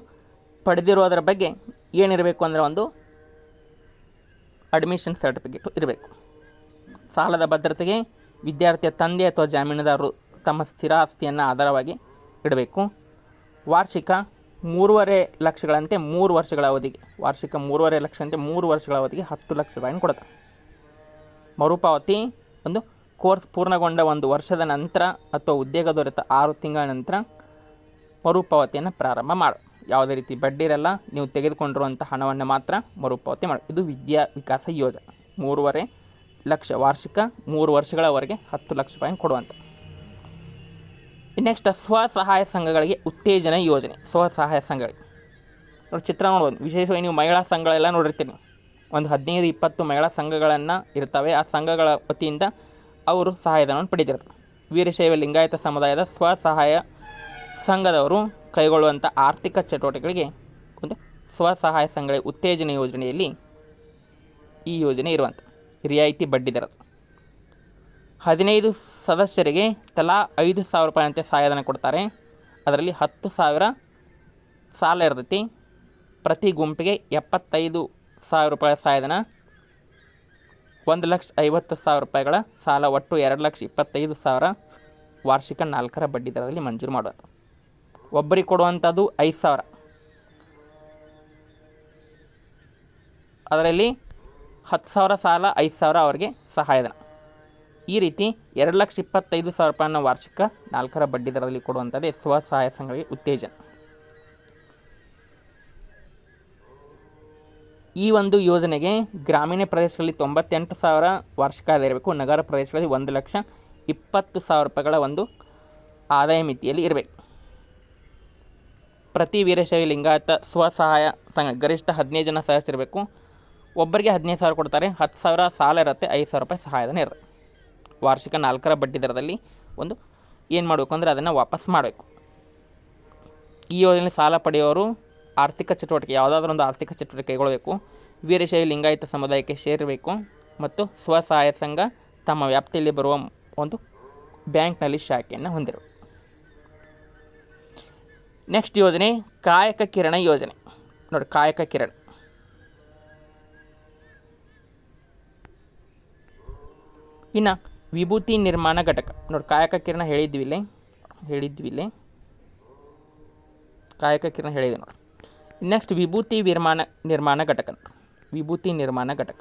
[SPEAKER 1] ಪಡೆದಿರೋದ್ರ ಬಗ್ಗೆ ಏನಿರಬೇಕು ಅಂದರೆ ಒಂದು ಅಡ್ಮಿಷನ್ ಸರ್ಟಿಫಿಕೇಟ್ ಇರಬೇಕು. ಸಾಲದ ಭದ್ರತೆಗೆ ವಿದ್ಯಾರ್ಥಿಯ ತಂದೆ ಅಥವಾ ಜಾಮೀನುದಾರರು ತಮ್ಮ ಸ್ಥಿರ ಆಸ್ತಿಯನ್ನು ಆಧಾರವಾಗಿ ಇಡಬೇಕು. ವಾರ್ಷಿಕ ಮೂರುವರೆ ಲಕ್ಷಗಳಂತೆ ಮೂರು ವರ್ಷಗಳ ಅವಧಿಗೆ, ವಾರ್ಷಿಕ ಮೂರುವರೆ ಲಕ್ಷದಂತೆ ಮೂರು ವರ್ಷಗಳ ಅವಧಿಗೆ ಹತ್ತು ಲಕ್ಷ ರೂಪಾಯಿನ ಕೊಡ್ತಾರೆ ಮರುಪಾವತಿ ಒಂದು ಕೋರ್ಸ್ ಪೂರ್ಣಗೊಂಡ ಒಂದು ವರ್ಷದ ನಂತರ ಅಥವಾ ಉದ್ಯೋಗ ದೊರೆತ ಆರು ತಿಂಗಳ ನಂತರ ಮರುಪಾವತಿಯನ್ನು ಪ್ರಾರಂಭ ಮಾಡು. ಯಾವುದೇ ರೀತಿ ಬಡ್ಡಿ ಇರಲ್ಲ, ನೀವು ತೆಗೆದುಕೊಂಡಿರುವಂಥ ಹಣವನ್ನು ಮಾತ್ರ ಮರುಪಾವತಿ ಮಾಡಿ. ಇದು ವಿದ್ಯಾ ವಿಕಾಸ ಯೋಜನೆ. ಮೂರುವರೆ ಲಕ್ಷ ವಾರ್ಷಿಕ ಮೂರು ವರ್ಷಗಳವರೆಗೆ ಹತ್ತು ಲಕ್ಷ ರೂಪಾಯಿ ಕೊಡುವಂಥ ನೆಕ್ಸ್ಟ್, ಸ್ವಸಹಾಯ ಸಂಘಗಳಿಗೆ ಉತ್ತೇಜನ ಯೋಜನೆ. ಸ್ವಸಹಾಯ ಸಂಘಗಳಿಗೆ ನೋಡಿ, ಚಿತ್ರ ನೋಡ್ಬೋದು. ವಿಶೇಷವಾಗಿ ನೀವು ಮಹಿಳಾ ಸಂಘಗಳೆಲ್ಲ ನೋಡಿರ್ತೀರಿ. ಒಂದು ಹದಿನೈದು, ಇಪ್ಪತ್ತು ಮಹಿಳಾ ಸಂಘಗಳನ್ನು ಇರ್ತವೆ. ಆ ಸಂಘಗಳ ವತಿಯಿಂದ ಅವರು ಸಹಾಯಧನವನ್ನು ಪಡೆದಿರ್ತಾರೆ ವೀರಶೈವ ಲಿಂಗಾಯತ ಸಮುದಾಯದ ಸ್ವಸಹಾಯ ಸಂಘದವರು ಕೈಗೊಳ್ಳುವಂಥ ಆರ್ಥಿಕ ಚಟುವಟಿಕೆಗಳಿಗೆ ಒಂದು ಸ್ವಸಹಾಯ ಸಂಘಗಳ ಉತ್ತೇಜನ ಯೋಜನೆಯಲ್ಲಿ ಈ ಯೋಜನೆ ಇರುವಂಥ ರಿಯಾಯಿತಿ ಬಡ್ಡಿ ದರ ಹದಿನೈದು ಸದಸ್ಯರಿಗೆ ತಲಾ ಐದು ಸಾವಿರ ರೂಪಾಯಿಯಂತೆ ಸಹಾಯಧನ ಕೊಡ್ತಾರೆ. ಅದರಲ್ಲಿ ಹತ್ತು ಸಾವಿರ ಸಾಲ ಇರ್ತೈತಿ. ಪ್ರತಿ ಗುಂಪಿಗೆ ಎಪ್ಪತ್ತೈದು ಸಾವಿರ ರೂಪಾಯಿ ಸಹಾಯಧನ ಒಂದು ಲಕ್ಷ ಐವತ್ತು ಸಾವಿರ ರೂಪಾಯಿಗಳ ಸಾಲ, ಒಟ್ಟು ಎರಡು ಲಕ್ಷ ಇಪ್ಪತ್ತೈದು ಸಾವಿರ ವಾರ್ಷಿಕ ನಾಲ್ಕರ ಬಡ್ಡಿ ದರದಲ್ಲಿ ಮಂಜೂರು ಮಾಡೋದು ಒಬ್ಬರಿಗೆ ಕೊಡುವಂಥದ್ದು ಐದು ಸಾವಿರ. ಅದರಲ್ಲಿ ಹತ್ತು ಸಾವಿರ ಸಾಲ, ಐದು ಸಾವಿರ ಅವರಿಗೆ ಸಹಾಯಧನ. ಈ ರೀತಿ ಎರಡು ಲಕ್ಷ ಇಪ್ಪತ್ತೈದು ಸಾವಿರ ರೂಪಾಯಿನ ವಾರ್ಷಿಕ ನಾಲ್ಕರ ಬಡ್ಡಿ ದರದಲ್ಲಿ ಕೊಡುವಂಥದ್ದೇ ಸ್ವಸಹಾಯ ಸಂಘಗಳಿಗೆ ಉತ್ತೇಜನ. ಈ ಒಂದು ಯೋಜನೆಗೆ ಗ್ರಾಮೀಣ ಪ್ರದೇಶಗಳಲ್ಲಿ ತೊಂಬತ್ತೆಂಟು ಸಾವಿರ ವಾರ್ಷಿಕ ಆದಾಯ ಇರಬೇಕು ನಗರ ಪ್ರದೇಶಗಳಲ್ಲಿ ಒಂದು ಲಕ್ಷ ಇಪ್ಪತ್ತು ಸಾವಿರ ರೂಪಾಯಿಗಳ ಒಂದು ಆದಾಯ ಮಿತಿಯಲ್ಲಿ ಇರಬೇಕು. ಪ್ರತಿ ವೀರಶೈವ ಲಿಂಗಾಯತ ಸ್ವಸಹಾಯ ಸಂಘ, ಗರಿಷ್ಠ ಹದಿನೈದು ಜನ ಸದಸ್ಯರಿರಬೇಕು ಒಬ್ಬರಿಗೆ ಹದಿನೈದು ಸಾವಿರ ಕೊಡ್ತಾರೆ. ಹತ್ತು ಸಾವಿರ ಸಾಲ ಇರುತ್ತೆ, ಐದು ಸಾವಿರ ರೂಪಾಯಿ ಸಹಾಯಧನ ಇರುತ್ತೆ. ವಾರ್ಷಿಕ ನಾಲ್ಕರ ಬಡ್ಡಿ ದರದಲ್ಲಿ ಒಂದು ಏನು ಮಾಡಬೇಕು ಅಂದರೆ ಅದನ್ನು ವಾಪಸ್ ಮಾಡಬೇಕು. ಈ ಯೋಜನೆ ಸಾಲ ಪಡೆಯೋರು ಆರ್ಥಿಕ ಚಟುವಟಿಕೆ, ಯಾವುದಾದ್ರೂ ಒಂದು ಆರ್ಥಿಕ ಚಟುವಟಿಕೆ ಕೈಗೊಳ್ಳಬೇಕು ವೀರಶೈವ ಲಿಂಗಾಯತ ಸಮುದಾಯಕ್ಕೆ ಸೇರಬೇಕು ಮತ್ತು ಸ್ವಸಹಾಯ ಸಂಘ ತಮ್ಮ ವ್ಯಾಪ್ತಿಯಲ್ಲಿ ಬರುವ ಒಂದು ಬ್ಯಾಂಕ್ನಲ್ಲಿ ಶಾಖೆಯನ್ನು ಹೊಂದಿರು. ನೆಕ್ಸ್ಟ್ ಯೋಜನೆ, ಕಾಯಕ ಕಿರಣ ಯೋಜನೆ. ನೋಡಿ, ಕಾಯಕ ಕಿರಣ. ಇನ್ನು ವಿಭೂತಿ ನಿರ್ಮಾಣ ಘಟಕ. ನೋಡಿ, ಕಾಯಕ ಕಿರಣ ಹೇಳಿದ್ವಿ ಇಲ್ಲಿ ಹೇಳಿದ್ವಿ ಇಲ್ಲಿ. ಕಾಯಕ ಕಿರಣ ಹೇಳಿದ್ವಿ ನೋಡಿ. ನೆಕ್ಸ್ಟ್ ವಿಭೂತಿ ನಿರ್ಮಾಣ ನಿರ್ಮಾಣ ಘಟಕ. ವಿಭೂತಿ ನಿರ್ಮಾಣ ಘಟಕ.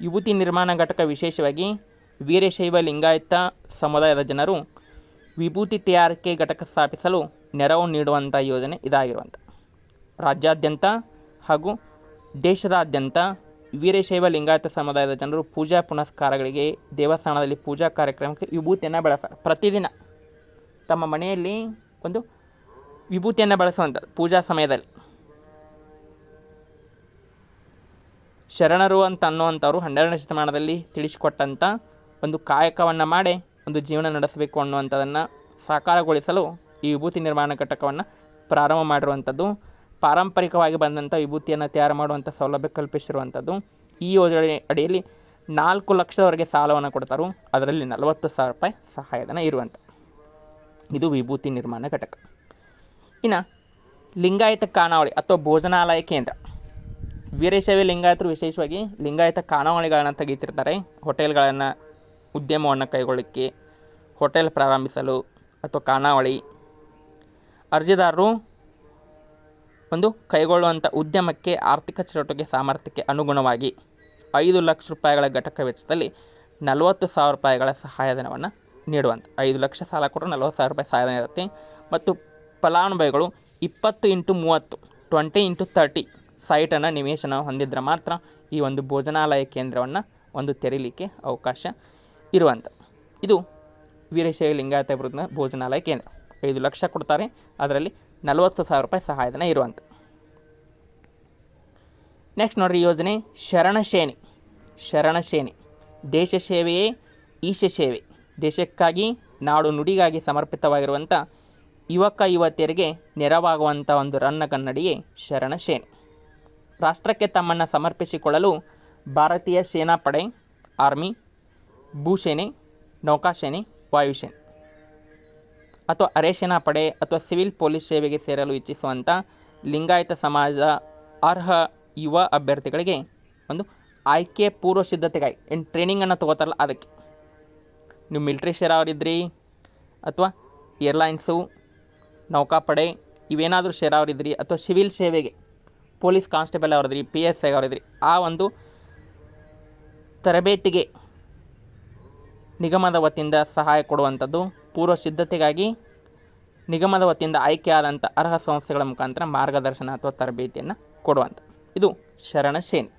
[SPEAKER 1] ವಿಭೂತಿ ನಿರ್ಮಾಣ ಘಟಕ ವಿಶೇಷವಾಗಿ ವೀರಶೈವ ಲಿಂಗಾಯತ ಸಮುದಾಯದ ಜನರು ವಿಭೂತಿ ತಯಾರಿಕೆ ಘಟಕ ಸ್ಥಾಪಿಸಲು ನೆರವು ನೀಡುವಂಥ ಯೋಜನೆ ಇದಾಗಿರುವಂಥ ರಾಜ್ಯಾದ್ಯಂತ ಹಾಗೂ ದೇಶದಾದ್ಯಂತ ವೀರಶೈವ ಲಿಂಗಾಯತ ಸಮುದಾಯದ ಜನರು ಪೂಜಾ ಪುನಸ್ಕಾರಗಳಿಗೆ ದೇವಸ್ಥಾನದಲ್ಲಿ ಪೂಜಾ ಕಾರ್ಯಕ್ರಮಕ್ಕೆ ವಿಭೂತಿಯನ್ನು ಬಳಸ ಪ್ರತಿದಿನ ತಮ್ಮ ಮನೆಯಲ್ಲಿ ಒಂದು ವಿಭೂತಿಯನ್ನು ಬಳಸುವಂಥದ್ದು, ಪೂಜಾ ಸಮಯದಲ್ಲಿ. ಶರಣರು ಅಂತ ಅನ್ನುವಂಥವ್ರು ಹನ್ನೆರಡನೇ ಶತಮಾನದಲ್ಲಿ ತಿಳಿಸಿಕೊಟ್ಟಂಥ ಒಂದು ಕಾಯಕವನ್ನು ಮಾಡಿ ಒಂದು ಜೀವನ ನಡೆಸಬೇಕು ಅನ್ನುವಂಥದ್ದನ್ನು ಸಾಕಾರಗೊಳಿಸಲು ಈ ವಿಭೂತಿ ನಿರ್ಮಾಣ ಘಟಕವನ್ನು ಪ್ರಾರಂಭ ಮಾಡಿರುವಂಥದ್ದು, ಪಾರಂಪರಿಕವಾಗಿ ಬಂದಂಥ ವಿಭೂತಿಯನ್ನು ತಯಾರು ಮಾಡುವಂಥ ಸೌಲಭ್ಯ ಕಲ್ಪಿಸಿರುವಂಥದ್ದು. ಈ ಯೋಜನೆ ಅಡಿಯಲ್ಲಿ ನಾಲ್ಕು ಲಕ್ಷದವರೆಗೆ ಸಾಲವನ್ನು ಕೊಡ್ತಾರೋ. ಅದರಲ್ಲಿ ನಲವತ್ತು ಸಾವಿರ ರೂಪಾಯಿ ಸಹಾಯಧನ ಇರುವಂಥ ಇದು ವಿಭೂತಿ ನಿರ್ಮಾಣ ಘಟಕ. ಇನ್ನು ಲಿಂಗಾಯತ ಖಾನಾವಳಿ ಅಥವಾ ಭೋಜನಾಲಯ ಕೇಂದ್ರ. ವೀರಶೈವ ಲಿಂಗಾಯತರು ವಿಶೇಷವಾಗಿ ಲಿಂಗಾಯತ ಖಾನಾವಳಿಗಳನ್ನು ತೆಗಿತಿರ್ತಾರೆ. ಹೋಟೆಲ್ಗಳನ್ನು ಉದ್ಯಮವನ್ನು ಕೈಗೊಳ್ಳಿಕ್ಕೆ, ಹೋಟೆಲ್ ಪ್ರಾರಂಭಿಸಲು ಅಥವಾ ಖಾನಾವಳಿ ಅರ್ಜಿದಾರರು ಒಂದು ಕೈಗೊಳ್ಳುವಂಥ ಉದ್ಯಮಕ್ಕೆ ಆರ್ಥಿಕ ಚಟುವಟಿಕೆ ಸಾಮರ್ಥ್ಯಕ್ಕೆ ಅನುಗುಣವಾಗಿ ಐದು ಲಕ್ಷ ರೂಪಾಯಿಗಳ ಘಟಕ ವೆಚ್ಚದಲ್ಲಿ ನಲವತ್ತು ಸಾವಿರ ರೂಪಾಯಿಗಳ ಸಹಾಯಧನವನ್ನು ನೀಡುವಂಥ ಐದು ಲಕ್ಷ ಸಾಲ ಕೊಟ್ಟರೆ ನಲವತ್ತು ಸಾವಿರ ರೂಪಾಯಿ ಸಹಾಯಧನ ಇರುತ್ತೆ. ಮತ್ತು ಫಲಾನುಭವಿಗಳು ಇಪ್ಪತ್ತು ಇಂಟು ಮೂವತ್ತು, ಟ್ವೆಂಟಿ ಇಂಟು ತರ್ಟಿ ಸೈಟನ್ನು ನಿವೇಶನ ಹೊಂದಿದ್ರೆ ಮಾತ್ರ ಈ ಒಂದು ಭೋಜನಾಲಯ ಕೇಂದ್ರವನ್ನು ಒಂದು ತೆರೀಲಿಕ್ಕೆ ಅವಕಾಶ ಇರುವಂಥ ಇದು ವೀರಶೈವ ಲಿಂಗಾಯತ ವೃದ್ಧ ಭೋಜನಾಲಯ ಕೇಂದ್ರ. ಐದು ಲಕ್ಷ ಕೊಡ್ತಾರೆ, ಅದರಲ್ಲಿ ನಲವತ್ತು ಸಾವಿರ ರೂಪಾಯಿ ಸಹಾಯಧನ ಇರುವಂಥ ನೆಕ್ಸ್ಟ್ ನೋಡ್ರಿ, ಯೋಜನೆ ಶರಣಶೇನಿ ಶರಣಶೇನಿ ದೇಶ ಸೇವೆಯೇ ಈಶ ಸೇವೆ. ದೇಶಕ್ಕಾಗಿ, ನಾಡು ನುಡಿಗಾಗಿ ಸಮರ್ಪಿತವಾಗಿರುವಂಥ ಯುವಕ ಯುವತಿಯರಿಗೆ ನೆರವಾಗುವಂಥ ಒಂದು ರನ್ನ ಕನ್ನಡಿಯೇ ಶರಣ ಸೇನೆ ರಾಷ್ಟ್ರಕ್ಕೆ ತಮ್ಮನ್ನು ಸಮರ್ಪಿಸಿಕೊಳ್ಳಲು ಭಾರತೀಯ ಸೇನಾಪಡೆ ಆರ್ಮಿ ಭೂಸೇನೆ ನೌಕಾಸೇನೆ ವಾಯುಸೇನೆ ಅಥವಾ ಅರೆಸೇನಾ ಪಡೆ ಅಥವಾ ಸಿವಿಲ್ ಪೊಲೀಸ್ ಸೇವೆಗೆ ಸೇರಲು ಇಚ್ಛಿಸುವಂಥ ಲಿಂಗಾಯತ ಸಮಾಜದ ಅರ್ಹ ಯುವ ಅಭ್ಯರ್ಥಿಗಳಿಗೆ ಒಂದು ಆಯ್ಕೆ ಪೂರ್ವ ಸಿದ್ಧತೆಗಾಗಿ ಏನು ಟ್ರೈನಿಂಗನ್ನು ತೊಗೋತಾರಲ್ಲ ಅದಕ್ಕೆ. ನೀವು ಮಿಲ್ಟ್ರಿ ಸೇರಾವರಿದ್ರಿ ಅಥವಾ ಏರ್ಲೈನ್ಸು ನೌಕಾಪಡೆ, ಇವೇನಾದರೂ ಸೇರಾವರಿದ್ರಿ ಅಥವಾ ಸಿವಿಲ್ ಸೇವೆಗೆ ಪೊಲೀಸ್ ಕಾನ್ಸ್ಟೇಬಲ್ ಅವರಿದ್ರಿ ಪಿ ಎಸ್ ಐ ಅವರಿದ್ರಿ, ಆ ಒಂದು ತರಬೇತಿಗೆ ನಿಗಮದ ವತಿಯಿಂದ ಸಹಾಯ ಕೊಡುವಂಥದ್ದು ಪೂರ್ವ ಸಿದ್ಧತೆಗಾಗಿ ನಿಗಮದ ವತಿಯಿಂದ ಆಯ್ಕೆಯಾದಂಥ ಅರ್ಹ ಸಂಸ್ಥೆಗಳ ಮುಖಾಂತರ ಮಾರ್ಗದರ್ಶನ ಅಥವಾ ತರಬೇತಿಯನ್ನು ಕೊಡುವಂಥ ಇದು ಶರಣ ಸೇನೆ.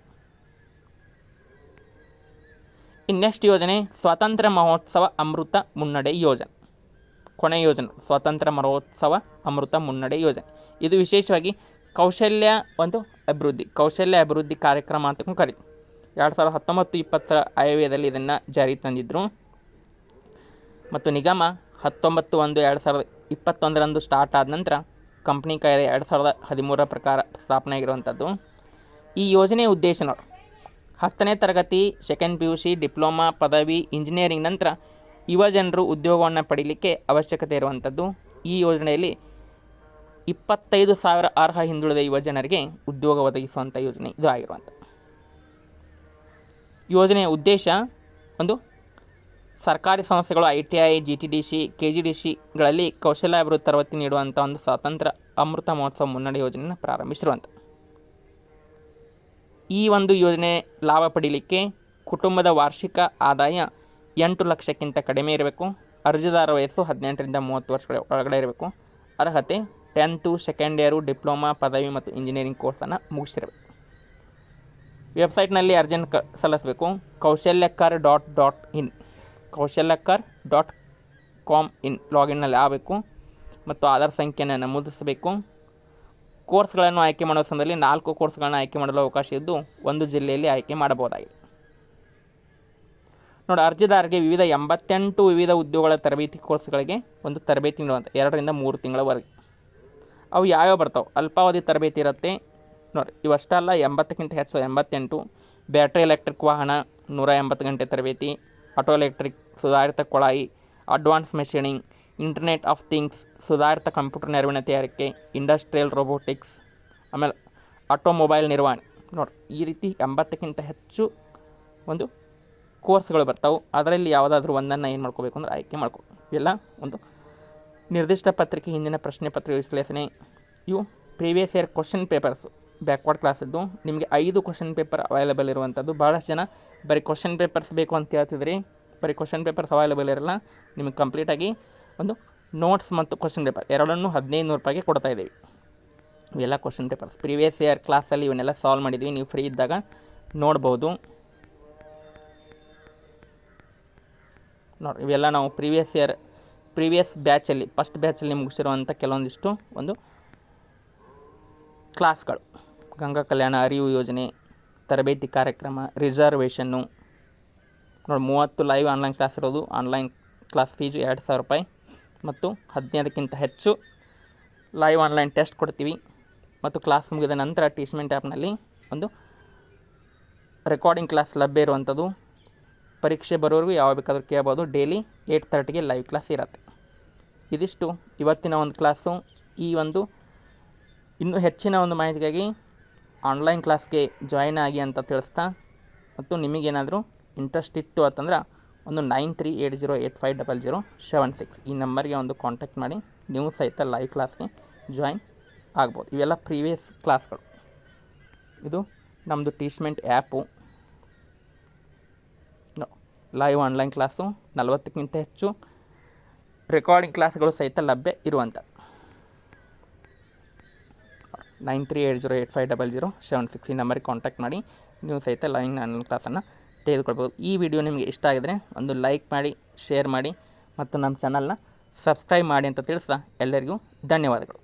[SPEAKER 1] ಇನ್ನು ನೆಕ್ಸ್ಟ್ ಯೋಜನೆ, ಸ್ವಾತಂತ್ರ್ಯ ಮಹೋತ್ಸವ ಅಮೃತ ಮುನ್ನಡೆ ಯೋಜನೆ. ಕೊನೆ ಯೋಜನೆ, ಸ್ವಾತಂತ್ರ್ಯ ಮರೋತ್ಸವ ಅಮೃತ ಮುನ್ನಡೆ ಯೋಜನೆ. ಇದು ವಿಶೇಷವಾಗಿ ಕೌಶಲ್ಯ ಒಂದು ಅಭಿವೃದ್ಧಿ, ಕೌಶಲ್ಯ ಅಭಿವೃದ್ಧಿ ಕಾರ್ಯಕ್ರಮ ಅಂತ ಕರೀತು ಎರಡು ಸಾವಿರದ ಹತ್ತೊಂಬತ್ತು ಇಪ್ಪತ್ತರ ಆಯವ್ಯದಲ್ಲಿ ಇದನ್ನು ಜಾರಿ ತಂದಿದ್ದರು ಮತ್ತು ನಿಗಮ ಹತ್ತೊಂಬತ್ತು ಒಂದು ಎರಡು ಸಾವಿರದ ಇಪ್ಪತ್ತೊಂದರಂದು ಸ್ಟಾರ್ಟ್ ಆದ ನಂತರ ಕಂಪ್ನಿ ಕಾಯ್ದೆ ಎರಡು ಸಾವಿರದ ಹದಿಮೂರರ ಪ್ರಕಾರ ಸ್ಥಾಪನೆ ಆಗಿರುವಂಥದ್ದು. ಈ ಯೋಜನೆಯ ಉದ್ದೇಶ ನೋಡಿ, ಹತ್ತನೇ ತರಗತಿ second P U C diploma ಪದವಿ ಇಂಜಿನಿಯರಿಂಗ್ ನಂತರ ಯುವ ಜನರು ಉದ್ಯೋಗವನ್ನು ಪಡೀಲಿಕ್ಕೆ ಅವಶ್ಯಕತೆ ಇರುವಂಥದ್ದು. ಈ ಯೋಜನೆಯಲ್ಲಿ ಇಪ್ಪತ್ತೈದು ಸಾವಿರ ಅರ್ಹ ಹಿಂದುಳಿದ ಯುವ ಜನರಿಗೆ ಉದ್ಯೋಗ ಒದಗಿಸುವಂಥ ಯೋಜನೆ ಇದು ಆಗಿರುವಂಥ ಯೋಜನೆಯ ಉದ್ದೇಶ ಒಂದು, ಸರ್ಕಾರಿ ಸಂಸ್ಥೆಗಳು I T I, G T D C, K G D ಸಿಗಳಲ್ಲಿ ಕೌಶಲ್ಯಾಭಿವೃದ್ಧಿ ತರಬೇತಿ ನೀಡುವಂಥ ಒಂದು ಸ್ವಾತಂತ್ರ್ಯ ಅಮೃತ ಮಹೋತ್ಸವ ಮುನ್ನಡೆ ಯೋಜನೆಯನ್ನು ಪ್ರಾರಂಭಿಸಿರುವಂಥ ಈ ಒಂದು ಯೋಜನೆ ಲಾಭ ಪಡೀಲಿಕ್ಕೆ ಕುಟುಂಬದ ವಾರ್ಷಿಕ ಆದಾಯ ಎಂಟು ಲಕ್ಷಕ್ಕಿಂತ ಕಡಿಮೆ ಇರಬೇಕು. ಅರ್ಜಿದಾರ ವಯಸ್ಸು ಹದಿನೆಂಟರಿಂದ ಮೂವತ್ತು ವರ್ಷಗಳ ಒಳಗಡೆ ಇರಬೇಕು. ಅರ್ಹತೆ, ಟೆಂತು, ಸೆಕೆಂಡ್ ಇಯರು, ಡಿಪ್ಲೊಮಾ, ಪದವಿ ಮತ್ತು ಇಂಜಿನಿಯರಿಂಗ್ ಕೋರ್ಸನ್ನು ಮುಗಿಸಿರಬೇಕು. ವೆಬ್ಸೈಟ್ನಲ್ಲಿ ಅರ್ಜಿಯನ್ನು ಕ ಸಲ್ಲಿಸಬೇಕು. Kaushalyakar dot dot in. Kaushalyakar dot com in ಲಾಗಿನ್ನಲ್ಲಿ ಆಗಬೇಕು ಮತ್ತು ಆಧಾರ್ ಸಂಖ್ಯೆಯನ್ನು ನಮೂದಿಸಬೇಕು. ಕೋರ್ಸ್ಗಳನ್ನು ಆಯ್ಕೆ ಮಾಡುವ ಸಮಯದಲ್ಲಿ ನಾಲ್ಕು ಕೋರ್ಸ್ಗಳನ್ನು ಆಯ್ಕೆ ಮಾಡಲು ಅವಕಾಶ ಇದ್ದು ಒಂದು ಜಿಲ್ಲೆಯಲ್ಲಿ ಆಯ್ಕೆ ಮಾಡಬಹುದಾಗಿದೆ. ನೋಡಿ, ಅರ್ಜಿದಾರರಿಗೆ ವಿವಿಧ ಎಂಬತ್ತೆಂಟು ವಿವಿಧ ಉದ್ಯೋಗಗಳ ತರಬೇತಿ ಕೋರ್ಸ್ಗಳಿಗೆ ಒಂದು ತರಬೇತಿ ನೀಡುವಂಥ ಎರಡರಿಂದ ಮೂರು ತಿಂಗಳವರೆಗೆ. ಅವು ಯಾವ್ಯಾವ ಬರ್ತಾವೆ? ಅಲ್ಪಾವಧಿ ತರಬೇತಿ ಇರುತ್ತೆ, ನೋಡಿ ಇವಷ್ಟಲ್ಲ ಎಂಬತ್ತಕ್ಕಿಂತ ಹೆಚ್ಚು, ಎಂಬತ್ತೆಂಟು. ಬ್ಯಾಟ್ರಿ, ಎಲೆಕ್ಟ್ರಿಕ್ ವಾಹನ, ನೂರ ಎಂಬತ್ತು ಗಂಟೆ ತರಬೇತಿ. ಆಟೋ ಎಲೆಕ್ಟ್ರಿಕ್, ಸುಧಾರಿತ ಕೊಳಾಯಿ, advance machining, internet of things, ಸುಧಾರಿತ ಕಂಪ್ಯೂಟರ್ ನೆರವಿನ ತಯಾರಿಕೆ, ಇಂಡಸ್ಟ್ರಿಯಲ್ ರೋಬೋಟಿಕ್ಸ್, ಆಮೇಲೆ ಆಟೋಮೊಬೈಲ್ ನಿರ್ವಹಣೆ. ನೋಡಿ, ಈ ರೀತಿ ಎಂಬತ್ತಕ್ಕಿಂತ ಹೆಚ್ಚು ಒಂದು ಕೋರ್ಸ್ಗಳು ಬರ್ತಾವೆ. ಅದರಲ್ಲಿ ಯಾವುದಾದ್ರೂ ಒಂದನ್ನು ಏನು ಮಾಡ್ಕೋಬೇಕು ಅಂದ್ರೆ ಆಯ್ಕೆ ಮಾಡ್ಕೋ. ಇವೆಲ್ಲ ಒಂದು ನಿರ್ದಿಷ್ಟ ಪತ್ರಿಕೆ, ಹಿಂದಿನ ಪ್ರಶ್ನೆ ಪತ್ರಿಕೆ ವಿಶ್ಲೇಷಣೆ, ಇವು previous year question papers backward ಕ್ಲಾಸದ್ದು ನಿಮಗೆ ಐದು ಕ್ವಶನ್ ಪೇಪರ್ ಅವೈಲೇಬಲ್ ಇರುವಂಥದ್ದು ಭಾಳಷ್ಟು ಜನ ಬರೀ ಕ್ವಶನ್ ಪೇಪರ್ಸ್ ಬೇಕು ಅಂತ ಹೇಳ್ತಿದ್ರಿ. ಬರೀ ಕ್ವಶನ್ ಪೇಪರ್ಸ್ ಅವೈಲೇಬಲ್ ಇರಲ್ಲ. ನಿಮಗೆ ಕಂಪ್ಲೀಟಾಗಿ ಒಂದು ನೋಟ್ಸ್ ಮತ್ತು ಕ್ವಶನ್ ಪೇಪರ್ ಎರಡನ್ನೂ ಹದಿನೈದು ರೂಪಾಯಿಗೆ ಕೊಡ್ತಾ ಇದ್ದೀವಿ. ಇವೆಲ್ಲ ಕ್ವಶನ್ ಪೇಪರ್ಸ್ ಪ್ರೀವಿಯಸ್ ಇಯರ್ ಕ್ಲಾಸಲ್ಲಿ ಇವನ್ನೆಲ್ಲ ಸಾಲ್ವ್ ಮಾಡಿದ್ವಿ. ನೀವು ಫ್ರೀ ಇದ್ದಾಗ ನೋಡ್ಬೋದು. ನೋಡಿ, ಇವೆಲ್ಲ ನಾವು ಪ್ರೀವಿಯಸ್ ಇಯರ್ ಪ್ರೀವಿಯಸ್ ಬ್ಯಾಚಲ್ಲಿ ಫಸ್ಟ್ ಬ್ಯಾಚಲ್ಲಿ ಮುಗಿಸಿರುವಂಥ ಕೆಲವೊಂದಿಷ್ಟು ಒಂದು ಕ್ಲಾಸ್ಗಳು ಗಂಗಾ ಕಲ್ಯಾಣ ಅರಿವು ಯೋಜನೆ, ತರಬೇತಿ ಕಾರ್ಯಕ್ರಮ ರಿಸರ್ವೇಷನ್ನು ನೋಡಿ, ಮೂವತ್ತು ಲೈವ್ ಆನ್ಲೈನ್ ಕ್ಲಾಸ್ ಇರೋದು ಆನ್ಲೈನ್ ಕ್ಲಾಸ್ ಫೀಸು ಎರಡು ಸಾವಿರ ರೂಪಾಯಿ. ಮತ್ತು ಹದಿನೈದಕ್ಕಿಂತ ಹೆಚ್ಚು ಲೈವ್ ಆನ್ಲೈನ್ ಟೆಸ್ಟ್ ಕೊಡ್ತೀವಿ. ಮತ್ತು ಕ್ಲಾಸ್ ಮುಗಿದ ನಂತರ ಟೀಚ್ಮೆಂಟ್ ಆ್ಯಪ್ನಲ್ಲಿ ಒಂದು ರೆಕಾರ್ಡಿಂಗ್ ಕ್ಲಾಸ್ ಲಭ್ಯ ಇರುವಂಥದ್ದು. ಪರೀಕ್ಷೆ ಬರೋರಿಗೂ ಯಾವ ಬೇಕಾದರೂ ಕೇಳ್ಬೋದು. ಡೈಲಿ ಏಯ್ಟ್ ತರ್ಟಿಗೆ ಲೈವ್ ಕ್ಲಾಸ್ ಇರುತ್ತೆ. ಇದಿಷ್ಟು ಇವತ್ತಿನ ಒಂದು ಕ್ಲಾಸು ಈ ಒಂದು ಇನ್ನೂ ಹೆಚ್ಚಿನ ಒಂದು ಮಾಹಿತಿಗಾಗಿ ಆನ್ಲೈನ್ ಕ್ಲಾಸ್ಗೆ ಜಾಯ್ನ್ ಆಗಿ ಅಂತ ತಿಳಿಸ್ತಾ ಮತ್ತು ನಿಮಗೇನಾದರೂ ಇಂಟ್ರೆಸ್ಟ್ ಇತ್ತು ಅಂತಂದ್ರೆ ಒಂದು nine three eight zero eight five double zero seven six ಈ ನಂಬರ್ಗೆ ಒಂದು ಕಾಂಟ್ಯಾಕ್ಟ್ ಮಾಡಿ. ನೀವು ಸಹಿತ ಲೈವ್ ಕ್ಲಾಸ್ಗೆ ಜಾಯಿನ್ ಆಗ್ಬೋದು. ಇವೆಲ್ಲ ಪ್ರೀವಿಯಸ್ ಕ್ಲಾಸ್ಗಳು ಇದು ನಮ್ಮದು Teachment app live online class ನಲವತ್ತಕ್ಕಿಂತ ಹೆಚ್ಚು ರೆಕಾರ್ಡಿಂಗ್ ಕ್ಲಾಸ್ಗಳು ಸಹಿತ ಲಭ್ಯ ಇರುವಂಥ nine three eight zero eight five double zero seven six ಈ ನಂಬರಿಗೆ ಕಾಂಟ್ಯಾಕ್ಟ್ ಮಾಡಿ. ನೀವು ಸಹಿತ ಲೈವ್ ಆನ್ಲೈನ್ ಕ್ಲಾಸನ್ನು ತೆಗೆದುಕೊಳ್ಬೋದು ಈ ವಿಡಿಯೋ ನಿಮಗೆ ಇಷ್ಟ ಆಗಿದರೆ ಒಂದು ಲೈಕ್ ಮಾಡಿ ಶೇರ್ ಮಾಡಿ ಮತ್ತು ನಮ್ಮ ಚಾನಲ್ನ ಸಬ್ಸ್ಕ್ರೈಬ್ ಮಾಡಿ ಅಂತ ತಿಳಿಸ್ತಾ ಎಲ್ಲರಿಗೂ ಧನ್ಯವಾದಗಳು.